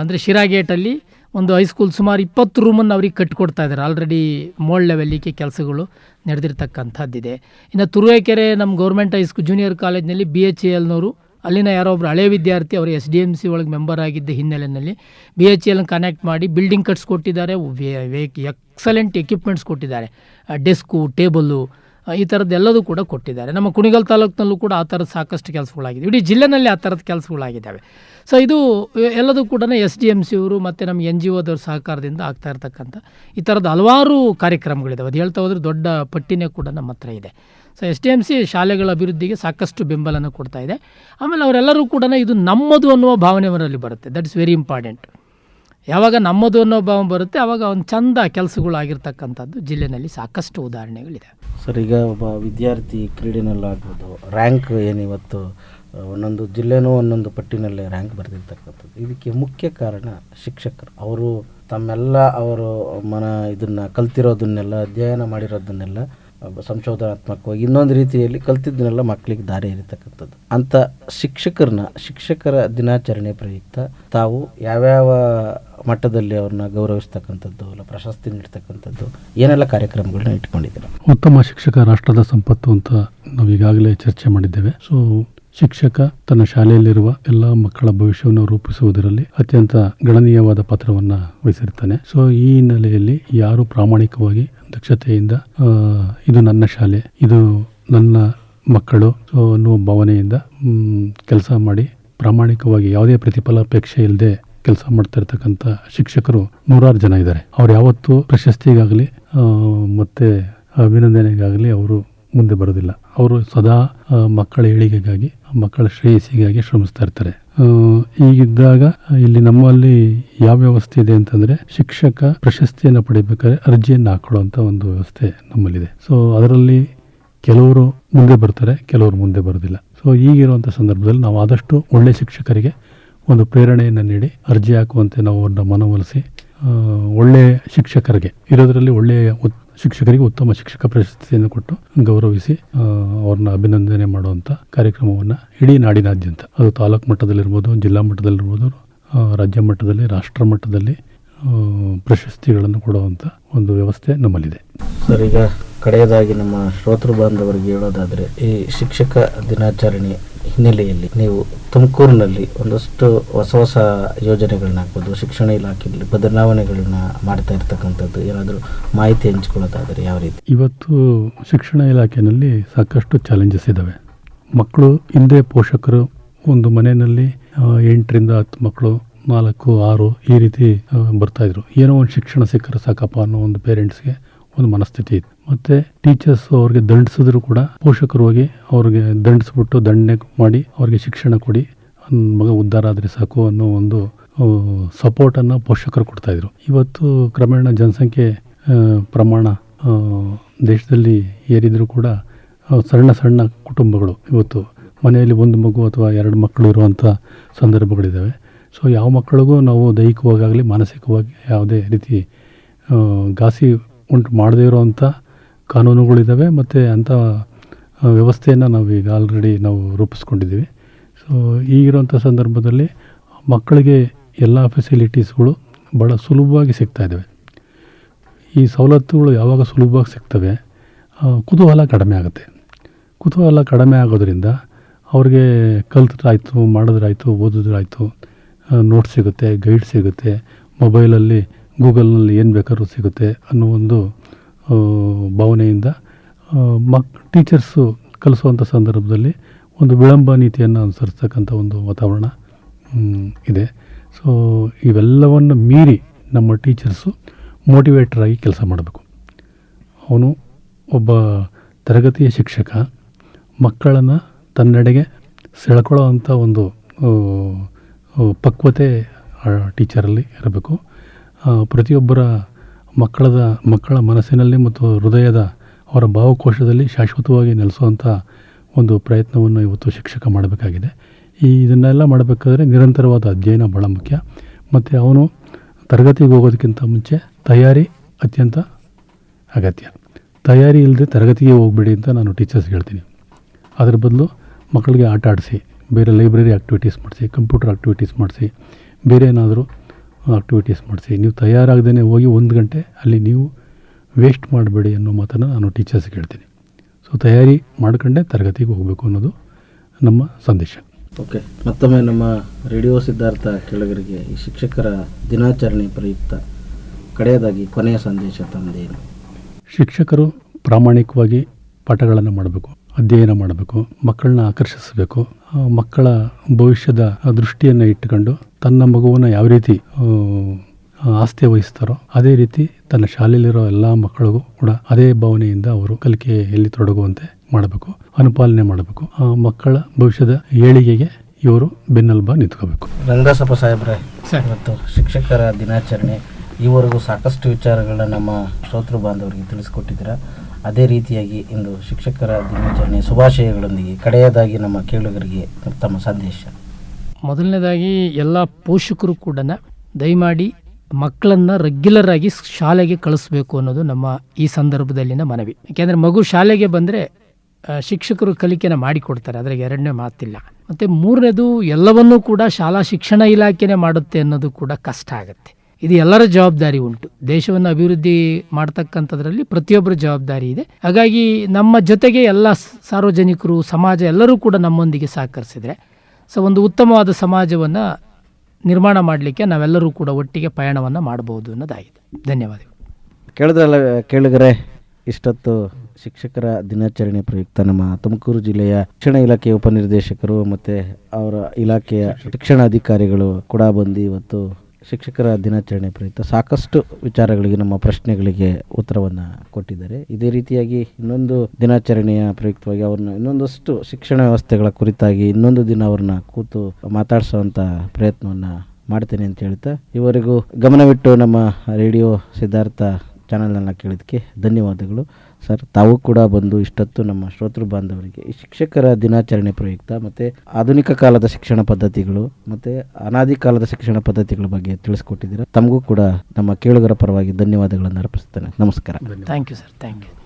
ಅಂದರೆ ಶಿರಾ ಗೇಟಲ್ಲಿ ಒಂದು ಹೈಸ್ಕೂಲ್ ಸುಮಾರು ಇಪ್ಪತ್ತು ರೂಮನ್ನು ಅವ್ರಿಗೆ ಕಟ್ಟಿಕೊಡ್ತಾ ಇದ್ದಾರೆ ಆಲ್ರೆಡಿ ಮೋಲ್ಡ್ ಲೆವೆಲ್ಲಿಗೆ ಕೆಲಸಗಳು ನಡೆದಿರ್ತಕ್ಕಂಥದ್ದಿದೆ. ಇನ್ನು ತುರುವೇಕೆರೆ ನಮ್ಮ ಗೌರ್ಮೆಂಟ್ ಹೈಸ್ಕೂಲ್ ಜೂನಿಯರ್ ಕಾಲೇಜ್ನಲ್ಲಿ ಬಿ ಎಚ್ ಎ ಎಲ್ನವರು ಅಲ್ಲಿನ ಯಾರೋ ಒಬ್ಬರು ಹಳೆ ವಿದ್ಯಾರ್ಥಿ, ಅವರು ಎಸ್ ಡಿ ಎಂ ಸಿ ಒಳಗೆ ಮೆಂಬರ್ ಆಗಿದ್ದ ಹಿನ್ನೆಲೆಯಲ್ಲಿ ಬಿ ಎಚ್ ಎಲ್ನ ಕನೆಕ್ಟ್ ಮಾಡಿ ಬಿಲ್ಡಿಂಗ್ ಕಟ್ಸ್ಕೊಟ್ಟಿದ್ದಾರೆ ಎಕ್ಸಲೆಂಟ್ ಎಕ್ವಿಪ್ಮೆಂಟ್ಸ್ ಕೊಟ್ಟಿದ್ದಾರೆ. ಡೆಸ್ಕು ಟೇಬಲ್ಲು ಈ ಥರದ್ದೆಲ್ಲದೂ ಕೂಡ ಕೊಟ್ಟಿದ್ದಾರೆ. ನಮ್ಮ ಕುಣಿಗಲ್ ತಾಲೂಕಿನಲ್ಲೂ ಕೂಡ ಆ ಥರದ ಸಾಕಷ್ಟು ಕೆಲಸಗಳಾಗಿದೆ. ಇಡೀ ಜಿಲ್ಲೆನಲ್ಲಿ ಆ ಥರದ ಕೆಲಸಗಳಾಗಿದ್ದಾವೆ. ಸೊ ಇದು ಎಲ್ಲದೂ ಕೂಡ ಎಸ್ ಡಿ ಎಂ ಸಿ ಅವರು ಮತ್ತು ನಮ್ಮ ಎನ್ ಜಿ ಒದವ್ರ ಸಹಕಾರದಿಂದ ಆಗ್ತಾ ಇರ್ತಕ್ಕಂಥ ಈ ಥರದ ಹಲವಾರು ಕಾರ್ಯಕ್ರಮಗಳಿದ್ದಾವೆ ಅದು ಹೇಳ್ತಾ ಹೋದ್ರೆ ದೊಡ್ಡ ಪಟ್ಟಿನೇ ಕೂಡ ನಮ್ಮ ಹತ್ರ ಇದೆ. So S D M C ಶಾಲೆಗಳ ಅಭಿವೃದ್ಧಿಗೆ ಸಾಕಷ್ಟು ಬೆಂಬಲನ ಕೊಡ್ತಾ ಇದೆ. ಆಮೇಲೆ ಅವರೆಲ್ಲರೂ ಕೂಡ ಇದು ನಮ್ಮದು ಅನ್ನುವ ಭಾವನೆ ಅವರಲ್ಲಿ ಬರುತ್ತೆ. ದಟ್ ಇಸ್ ವೆರಿ ಇಂಪಾರ್ಟೆಂಟ್ ಯಾವಾಗ ನಮ್ಮದು ಅನ್ನೋ ಭಾವ ಬರುತ್ತೆ ಆವಾಗ ಒಂದು ಚಂದ ಕೆಲಸಗಳಾಗಿರ್ತಕ್ಕಂಥದ್ದು ಜಿಲ್ಲೆನಲ್ಲಿ ಸಾಕಷ್ಟು ಉದಾಹರಣೆಗಳಿದೆ. ಸರ್, ಈಗ ಒಬ್ಬ ವಿದ್ಯಾರ್ಥಿ ಕ್ರೀಡೆನಲ್ಲಾಗ್ಬೋದು ರ್ಯಾಂಕ್ ಏನಿವತ್ತು ಒಂದೊಂದು ಜಿಲ್ಲೆನೂ ಒಂದೊಂದು ಪಟ್ಟಿನಲ್ಲೇ ರ್ಯಾಂಕ್ ಬರೆದಿರ್ತಕ್ಕಂಥದ್ದು. ಇದಕ್ಕೆ ಮುಖ್ಯ ಕಾರಣ ಶಿಕ್ಷಕರು. ಅವರು ತಮ್ಮೆಲ್ಲ ಅವರು ಮನ ಇದನ್ನು ಕಲ್ತಿರೋದನ್ನೆಲ್ಲ, ಅಧ್ಯಯನ ಮಾಡಿರೋದನ್ನೆಲ್ಲ ಸಂಶೋಧನಾತ್ಮಕವಾಗಿ ಇನ್ನೊಂದು ರೀತಿಯಲ್ಲಿ ಕಲ್ತಿದ್ದನ್ನೆಲ್ಲ ಮಕ್ಕಳಿಗೆ ದಾರಿ ಇರತಕ್ಕಂಥದ್ದು ಅಂಥ ಶಿಕ್ಷಕರನ್ನ, ಶಿಕ್ಷಕರ ದಿನಾಚರಣೆ ಪ್ರಯುಕ್ತ ತಾವು ಯಾವ್ಯಾವ ಮಟ್ಟದಲ್ಲಿ ಅವ್ರನ್ನ ಗೌರವಿಸ್ತಕ್ಕಂಥದ್ದು ಅಲ್ಲ ಪ್ರಶಸ್ತಿ ನೀಡ್ತಕ್ಕಂಥದ್ದು, ಏನೆಲ್ಲ ಕಾರ್ಯಕ್ರಮಗಳನ್ನ ಇಟ್ಕೊಂಡಿದ್ದೀರಾ? ಉತ್ತಮ ಶಿಕ್ಷಕ, ರಾಷ್ಟ್ರದ ಸಂಪತ್ತು ಅಂತ ನಾವು ಈಗಾಗಲೇ ಚರ್ಚೆ ಮಾಡಿದ್ದೇವೆ. ಸೊ ಶಿಕ್ಷಕ ತನ್ನ ಶಾಲೆಯಲ್ಲಿರುವ ಎಲ್ಲ ಮಕ್ಕಳ ಭವಿಷ್ಯವನ್ನು ರೂಪಿಸುವುದರಲ್ಲಿ ಅತ್ಯಂತ ಗಣನೀಯವಾದ ಪಾತ್ರವನ್ನು ವಹಿಸಿರ್ತಾನೆ. ಸೊ ಈ ಹಿನ್ನೆಲೆಯಲ್ಲಿ ಯಾರು ಪ್ರಾಮಾಣಿಕವಾಗಿ ದಕ್ಷತೆಯಿಂದ ಇದು ನನ್ನ ಶಾಲೆ, ಇದು ನನ್ನ ಮಕ್ಕಳು ಅನ್ನುವ ಭಾವನೆಯಿಂದ ಕೆಲಸ ಮಾಡಿ ಪ್ರಾಮಾಣಿಕವಾಗಿ ಯಾವುದೇ ಪ್ರತಿಫಲಾಪೇಕ್ಷೆ ಇಲ್ಲದೆ ಕೆಲಸ ಮಾಡ್ತಾ ಇರ್ತಕ್ಕಂಥ ಶಿಕ್ಷಕರು ನೂರಾರು ಜನ ಇದ್ದಾರೆ. ಅವ್ರು ಯಾವತ್ತೂ ಪ್ರಶಸ್ತಿಗಾಗಲಿ ಮತ್ತೆ ಅಭಿನಂದನೆಗಾಗಲಿ ಅವರು ಮುಂದೆ ಬರೋದಿಲ್ಲ ಅವರು ಸದಾ ಮಕ್ಕಳ ಏಳಿಗೆಗಾಗಿ, ಮಕ್ಕಳ ಶ್ರೇಯಸ್ಸಿಗಾಗಿ ಶ್ರಮಿಸ್ತಾ ಇರ್ತಾರೆ. ಈಗಿದ್ದಾಗ, ಇಲ್ಲಿ ನಮ್ಮಲ್ಲಿ ಯಾವ ವ್ಯವಸ್ಥೆ ಇದೆ ಅಂತಂದ್ರೆ, ಶಿಕ್ಷಕ ಪ್ರಶಸ್ತಿಯನ್ನು ಪಡಿಬೇಕಾದ್ರೆ ಅರ್ಜಿಯನ್ನು ಹಾಕೊಳ್ಳುವಂತ ಒಂದು ವ್ಯವಸ್ಥೆ ನಮ್ಮಲ್ಲಿದೆ. ಸೊ ಅದರಲ್ಲಿ ಕೆಲವರು ಮುಂದೆ ಬರ್ತಾರೆ, ಕೆಲವರು ಮುಂದೆ ಬರೋದಿಲ್ಲ ಸೊ ಈಗಿರುವಂಥ ಸಂದರ್ಭದಲ್ಲಿ ನಾವು ಆದಷ್ಟು ಒಳ್ಳೆ ಶಿಕ್ಷಕರಿಗೆ ಒಂದು ಪ್ರೇರಣೆಯನ್ನು ನೀಡಿ, ಅರ್ಜಿ ಹಾಕುವಂತೆ ನಾವು ಒಂದು ಮನವೊಲಿಸಿ ಒಳ್ಳೆಯ ಶಿಕ್ಷಕರಿಗೆ, ಇರೋದರಲ್ಲಿ ಒಳ್ಳೆಯ ಶಿಕ್ಷಕರಿಗೆ ಉತ್ತಮ ಶಿಕ್ಷಕ ಪ್ರಶಸ್ತಿಯನ್ನು ಕೊಟ್ಟು ಗೌರವಿಸಿ ಅವ್ರನ್ನ ಅಭಿನಂದನೆ ಮಾಡುವಂಥ ಕಾರ್ಯಕ್ರಮವನ್ನು ಇಡೀ ನಾಡಿನಾದ್ಯಂತ. ಅದು ತಾಲೂಕು ಮಟ್ಟದಲ್ಲಿರ್ಬೋದು, ಜಿಲ್ಲಾ ಮಟ್ಟದಲ್ಲಿರ್ಬೋದು ರಾಜ್ಯ ಮಟ್ಟದಲ್ಲಿ, ರಾಷ್ಟ್ರ ಮಟ್ಟದಲ್ಲಿ ಪ್ರಶಸ್ತಿಗಳನ್ನು ಕೊಡುವಂಥ ಒಂದು ವ್ಯವಸ್ಥೆ ನಮ್ಮಲ್ಲಿದೆ. ಸರ್ ಈಗ ಕಡೆಯದಾಗಿ ನಮ್ಮ ಶ್ರೋತೃ ಬಾಂಧವರಿಗೆ ಹೇಳೋದಾದರೆ ಈ ಶಿಕ್ಷಕ ದಿನಾಚರಣೆ ಹಿನ್ನೆಲೆಯಲ್ಲಿ ನೀವು ತುಮಕೂರಿನಲ್ಲಿ ಒಂದಷ್ಟು ಹೊಸ ಹೊಸ ಯೋಜನೆಗಳನ್ನಾಗ್ಬೋದು ಶಿಕ್ಷಣ ಇಲಾಖೆಯಲ್ಲಿ ಬದಲಾವಣೆಗಳನ್ನ ಮಾಡ್ತಾ ಇರ್ತಕ್ಕಂಥದ್ದು ಏನಾದರೂ ಮಾಹಿತಿ ಹಂಚ್ಕೊಳ್ಳೋದಾದರೆ ಯಾವ ರೀತಿ? ಇವತ್ತು ಶಿಕ್ಷಣ ಇಲಾಖೆಯಲ್ಲಿ ಸಾಕಷ್ಟು ಚಾಲೆಂಜಸ್ ಇದ್ದಾವೆ ಮಕ್ಕಳು ಹಿಂದೆ ಪೋಷಕರು ಒಂದು ಮನೆಯಲ್ಲಿ ಎಂಟರಿಂದ ಹತ್ತು ಮಕ್ಕಳು ನಾಲ್ಕು, ಆರು ಈ ರೀತಿ ಬರ್ತಾ ಇದ್ರು. ಏನೋ ಒಂದು ಶಿಕ್ಷಣ ಸಿಕ್ಕರೆ ಸಾಕಪ್ಪ ಅನ್ನೋ ಒಂದು ಪೇರೆಂಟ್ಸ್ಗೆ ಒಂದು ಮನಸ್ಥಿತಿ ಇತ್ತು. ಮತ್ತೆ ಟೀಚರ್ಸ್ ಅವ್ರಿಗೆ ದಂಡಿಸಿದ್ರು ಕೂಡ, ಪೋಷಕರು ಹೋಗಿ ಅವ್ರಿಗೆ ದಂಡಿಸ್ಬಿಟ್ಟು ದಂಡನೆ ಮಾಡಿ ಅವ್ರಿಗೆ ಶಿಕ್ಷಣ ಕೊಡಿ ಮಗ ಉದ್ಧಾರ ಆದರೆ ಸಾಕು ಅನ್ನೋ ಒಂದು ಸಪೋರ್ಟನ್ನು ಪೋಷಕರು ಕೊಡ್ತಾ ಇದ್ರು. ಇವತ್ತು ಕ್ರಮೇಣ ಜನಸಂಖ್ಯೆ ಪ್ರಮಾಣ ದೇಶದಲ್ಲಿ ಏರಿದರೂ ಕೂಡ ಸಣ್ಣ ಸಣ್ಣ ಕುಟುಂಬಗಳು ಇವತ್ತು ಮನೆಯಲ್ಲಿ ಒಂದು ಮಗು ಅಥವಾ ಎರಡು ಮಕ್ಕಳು ಇರುವಂಥ ಸಂದರ್ಭಗಳಿದ್ದಾವೆ. ಸೊ ಯಾವ ಮಕ್ಕಳಿಗೂ ನಾವು ದೈಹಿಕವಾಗಲಿ ಮಾನಸಿಕವಾಗಿ ಯಾವುದೇ ರೀತಿ ಘಾಸಿ ಉಂಟು ಮಾಡದೇ ಇರೋವಂಥ ಕಾನೂನುಗಳಿದ್ದಾವೆ ಮತ್ತು ಅಂಥ ವ್ಯವಸ್ಥೆಯನ್ನು ನಾವು ಈಗ ಆಲ್ರೆಡಿ ನಾವು ರೂಪಿಸ್ಕೊಂಡಿದ್ದೀವಿ. ಸೊ ಈಗಿರುವಂಥ ಸಂದರ್ಭದಲ್ಲಿ ಮಕ್ಕಳಿಗೆ ಎಲ್ಲ ಫೆಸಿಲಿಟೀಸ್ಗಳು ಭಾಳ ಸುಲಭವಾಗಿ ಸಿಗ್ತಾಯಿದ್ದಾವೆ ಈ ಸವಲತ್ತುಗಳು ಯಾವಾಗ ಸುಲಭವಾಗಿ ಸಿಗ್ತವೆ? ಕುತೂಹಲ ಕಡಿಮೆ ಆಗುತ್ತೆ. ಕುತೂಹಲ ಕಡಿಮೆ ಆಗೋದ್ರಿಂದ ಅವ್ರಿಗೆ ಕಲ್ತ್ರಾಯ್ತು ಮಾಡಿದ್ರಾಯ್ತು, ಓದಿದ್ರಾಯ್ತು ನೋಟ್ಸ್ ಸಿಗುತ್ತೆ ಗೈಡ್ ಸಿಗುತ್ತೆ ಮೊಬೈಲಲ್ಲಿ ಗೂಗಲ್ನಲ್ಲಿ ಏನು ಬೇಕಾದ್ರೂ ಸಿಗುತ್ತೆ ಅನ್ನೋ ಒಂದು ಭಾವನೆಯಿಂದ ಮಕ್ ಟೀಚರ್ಸು ಕಲಿಸುವಂಥ ಸಂದರ್ಭದಲ್ಲಿ ಒಂದು ವಿಳಂಬ ನೀತಿಯನ್ನು ಅನುಸರಿಸ್ತಕ್ಕಂಥ ಒಂದು ವಾತಾವರಣ ಇದೆ. ಸೊ ಇವೆಲ್ಲವನ್ನು ಮೀರಿ ನಮ್ಮ ಟೀಚರ್ಸು ಮೋಟಿವೇಟರ್ ಆಗಿ ಕೆಲಸ ಮಾಡಬೇಕು. ಅವನು ಒಬ್ಬ ತರಗತಿಯ ಶಿಕ್ಷಕ, ಮಕ್ಕಳನ್ನು ತನ್ನೆಡೆಗೆ ಸೆಳ್ಕೊಳ್ಳೋ ಅಂಥ ಒಂದು ಪಕ್ವತೆ ಟೀಚರಲ್ಲಿ ಇರಬೇಕು. ಪ್ರತಿಯೊಬ್ಬರ ಮಕ್ಕಳದ, ಮಕ್ಕಳ ಮನಸ್ಸಿನಲ್ಲಿ ಮತ್ತು ಹೃದಯದ ಅವರ ಭಾವಕೋಶದಲ್ಲಿ ಶಾಶ್ವತವಾಗಿ ನೆಲೆಸುವಂಥ ಒಂದು ಪ್ರಯತ್ನವನ್ನು ಇವತ್ತು ಶಿಕ್ಷಕ ಮಾಡಬೇಕಾಗಿದೆ. ಈ ಇದನ್ನೆಲ್ಲ ಮಾಡಬೇಕಾದ್ರೆ ನಿರಂತರವಾದ ಅಧ್ಯಯನ ಭಾಳ ಮುಖ್ಯ. ಮತ್ತು ಅವನು ತರಗತಿಗೆ ಹೋಗೋದಕ್ಕಿಂತ ಮುಂಚೆ ತಯಾರಿ ಅತ್ಯಂತ ಅಗತ್ಯ. ತಯಾರಿ ಇಲ್ಲದೆ ತರಗತಿಗೆ ಹೋಗಬೇಡಿ ಅಂತ ನಾನು ಟೀಚರ್ಸ್ಗೆ ಹೇಳ್ತೀನಿ. ಅದ್ರ ಬದಲು ಮಕ್ಕಳಿಗೆ ಆಟ ಆಡಿಸಿ. ಬೇರೆ ಲೈಬ್ರರಿ ಆ್ಯಕ್ಟಿವಿಟೀಸ್ ಮಾಡಿಸಿ ಕಂಪ್ಯೂಟರ್ ಆ್ಯಕ್ಟಿವಿಟೀಸ್ ಮಾಡಿಸಿ ಬೇರೆ ಏನಾದರೂ ಆಕ್ಟಿವಿಟೀಸ್ ಮಾಡಿಸಿ. ನೀವು ತಯಾರಾಗದೇ ಹೋಗಿ ಒಂದು ಗಂಟೆ ಅಲ್ಲಿ ನೀವು ವೇಸ್ಟ್ ಮಾಡಬೇಡಿ ಅನ್ನೋ ಮಾತನ್ನು ನಾನು ಟೀಚರ್ಸ್ಗೆ ಹೇಳ್ತೀನಿ. ಸೊ ತಯಾರಿ ಮಾಡ್ಕೊಂಡೆ ತರಗತಿಗೆ ಹೋಗಬೇಕು ಅನ್ನೋದು ನಮ್ಮ ಸಂದೇಶ. ಓಕೆ ಮತ್ತೊಮ್ಮೆ ನಮ್ಮ ರೇಡಿಯೋ ಸಿದ್ಧಾರ್ಥ ಕೆಳಗರಿಗೆ ಈ ಶಿಕ್ಷಕರ ದಿನಾಚರಣೆ ಪ್ರಯುಕ್ತ ಕಡೆಯದಾಗಿ ಕೊನೆಯ ಸಂದೇಶ ತಮ್ಮದೇನು ಶಿಕ್ಷಕರು ಪ್ರಾಮಾಣಿಕವಾಗಿ ಪಾಠಗಳನ್ನು ಮಾಡಬೇಕು ಅಧ್ಯಯನ ಮಾಡಬೇಕು ಮಕ್ಕಳನ್ನ ಆಕರ್ಷಿಸಬೇಕು ಮಕ್ಕಳ ಭವಿಷ್ಯದ ದೃಷ್ಟಿಯನ್ನು ಇಟ್ಟುಕೊಂಡು ತನ್ನ ಮಗುವನ್ನು ಯಾವ ರೀತಿ ಆಸ್ತಿ ವಹಿಸ್ತಾರೋ ಅದೇ ರೀತಿ ತನ್ನ ಶಾಲೆಯಲ್ಲಿರೋ ಎಲ್ಲ ಮಕ್ಕಳಿಗೂ ಕೂಡ ಅದೇ ಭಾವನೆಯಿಂದ ಅವರು ಕಲಿಕೆಯಲ್ಲಿ ತೊಡಗುವಂತೆ ಮಾಡಬೇಕು ಅನುಪಾಲನೆ ಮಾಡಬೇಕು. ಆ ಮಕ್ಕಳ ಭವಿಷ್ಯದ ಏಳಿಗೆಗೆ ಇವರು ಬೆನ್ನೆಲುಬ ನಿಂತ್ಕೋಬೇಕು. ರಂಗಸಪ್ಪ ಸಾಹೇಬ್ರೆ ಸರ್. ಇವತ್ತು ಶಿಕ್ಷಕರ ದಿನಾಚರಣೆ ಈವರೆಗೂ ಸಾಕಷ್ಟು ವಿಚಾರಗಳನ್ನ ನಮ್ಮ ಶ್ರೋತೃ ಬಾಂಧವರಿಗೆ ತಿಳಿಸ್ಕೊಟ್ಟಿದ್ದೀರಾ. ಅದೇ ರೀತಿಯಾಗಿ ಇಂದು ಶಿಕ್ಷಕರ ದಿನಾಚರಣೆ ಶುಭಾಶಯಗಳೊಂದಿಗೆ. ಕಡೆಯದಾಗಿ ನಮ್ಮ ಕೇಳುಗರಿಗೆ ತಮ್ಮ ಸಂದೇಶ. ಮೊದಲನೇದಾಗಿ ಎಲ್ಲ ಪೋಷಕರು ಕೂಡ ದಯಮಾಡಿ ಮಕ್ಕಳನ್ನು ರೆಗ್ಯುಲರ್ ಆಗಿ ಶಾಲೆಗೆ ಕಳಿಸ್ಬೇಕು ಅನ್ನೋದು ನಮ್ಮ ಈ ಸಂದರ್ಭದಲ್ಲಿನ ಮನವಿ. ಯಾಕೆಂದರೆ ಮಗು ಶಾಲೆಗೆ ಬಂದರೆ ಶಿಕ್ಷಕರು ಕಲಿಕೆನ ಮಾಡಿಕೊಡ್ತಾರೆ. ಅದ್ರಾಗ ಎರಡನೇ ಮಾತಿಲ್ಲ. ಮತ್ತು ಮೂರನೇದು ಎಲ್ಲವನ್ನೂ ಕೂಡ ಶಾಲಾ ಶಿಕ್ಷಣ ಇಲಾಖೆನೇ ಮಾಡುತ್ತೆ ಅನ್ನೋದು ಕೂಡ ಕಷ್ಟ ಆಗುತ್ತೆ. ಇದು ಎಲ್ಲರ ಜವಾಬ್ದಾರಿ ಉಂಟು. ದೇಶವನ್ನು ಅಭಿವೃದ್ಧಿ ಮಾಡ್ತಕ್ಕಂಥದ್ರಲ್ಲಿ ಪ್ರತಿಯೊಬ್ಬರ ಜವಾಬ್ದಾರಿ ಇದೆ. ಹಾಗಾಗಿ ನಮ್ಮ ಜೊತೆಗೆ ಎಲ್ಲ ಸಾರ್ವಜನಿಕರು, ಸಮಾಜ ಎಲ್ಲರೂ ಕೂಡ ನಮ್ಮೊಂದಿಗೆ ಸಹಕರಿಸಿದರೆ, ಸೊ ಒಂದು ಉತ್ತಮವಾದ ಸಮಾಜವನ್ನು ನಿರ್ಮಾಣ ಮಾಡಲಿಕ್ಕೆ ನಾವೆಲ್ಲರೂ ಕೂಡ ಒಟ್ಟಿಗೆ ಪಯಣವನ್ನು ಮಾಡಬಹುದು ಅನ್ನೋದಾಗಿದೆ. ಧನ್ಯವಾದಗಳು. ಕೇಳಿದ್ರಲ್ಲ ಕೇಳಿದರೆ ಇಷ್ಟೊತ್ತು ಶಿಕ್ಷಕರ ದಿನಾಚರಣೆ ಪ್ರಯುಕ್ತ ನಮ್ಮ ತುಮಕೂರು ಜಿಲ್ಲೆಯ ಶಿಕ್ಷಣ ಇಲಾಖೆಯ ಉಪನಿರ್ದೇಶಕರು ಮತ್ತು ಅವರ ಇಲಾಖೆಯ ಶಿಕ್ಷಣ ಅಧಿಕಾರಿಗಳು ಕೂಡ ಬಂದು ಇವತ್ತು ಶಿಕ್ಷಕರ ದಿನಾಚರಣೆ ಪ್ರಯುಕ್ತ ಸಾಕಷ್ಟು ವಿಚಾರಗಳಿಗೆ, ನಮ್ಮ ಪ್ರಶ್ನೆಗಳಿಗೆ ಉತ್ತರವನ್ನು ಕೊಟ್ಟಿದ್ದಾರೆ. ಇದೇ ರೀತಿಯಾಗಿ ಇನ್ನೊಂದು ದಿನಾಚರಣೆಯ ಪ್ರಯುಕ್ತವಾಗಿ ಅವ್ರನ್ನ ಇನ್ನೊಂದಷ್ಟು ಶಿಕ್ಷಣ ವ್ಯವಸ್ಥೆಗಳ ಕುರಿತಾಗಿ ಇನ್ನೊಂದು ದಿನ ಅವ್ರನ್ನ ಕೂತು ಮಾತಾಡಿಸುವಂಥ ಪ್ರಯತ್ನವನ್ನು ಮಾಡ್ತೇನೆ ಅಂತ ಹೇಳ್ತಾ ಇವರಿಗೂ ಗಮನವಿಟ್ಟು ನಮ್ಮ ರೇಡಿಯೋ ಸಿದ್ಧಾರ್ಥ ಚಾನಲನ್ನು ಕೇಳಿದ್ದಕ್ಕೆ ಧನ್ಯವಾದಗಳು. ಸರ್, ತಾವು ಕೂಡ ಬಂದು ಇಷ್ಟೊತ್ತು ನಮ್ಮ ಶ್ರೋತೃ ಬಾಂಧವರಿಗೆ ಶಿಕ್ಷಕರ ದಿನಾಚರಣೆ ಪ್ರಯುಕ್ತ ಮತ್ತು ಆಧುನಿಕ ಕಾಲದ ಶಿಕ್ಷಣ ಪದ್ಧತಿಗಳು ಮತ್ತು ಅನಾದಿ ಕಾಲದ ಶಿಕ್ಷಣ ಪದ್ಧತಿಗಳ ಬಗ್ಗೆ ತಿಳಿಸ್ಕೊಟ್ಟಿದ್ದೀರಾ. ತಮಗೂ ಕೂಡ ನಮ್ಮ ಕೇಳುಗರ ಪರವಾಗಿ ಧನ್ಯವಾದಗಳನ್ನು ಅರ್ಪಿಸುತ್ತೇನೆ. ನಮಸ್ಕಾರ. Thank you sir thank you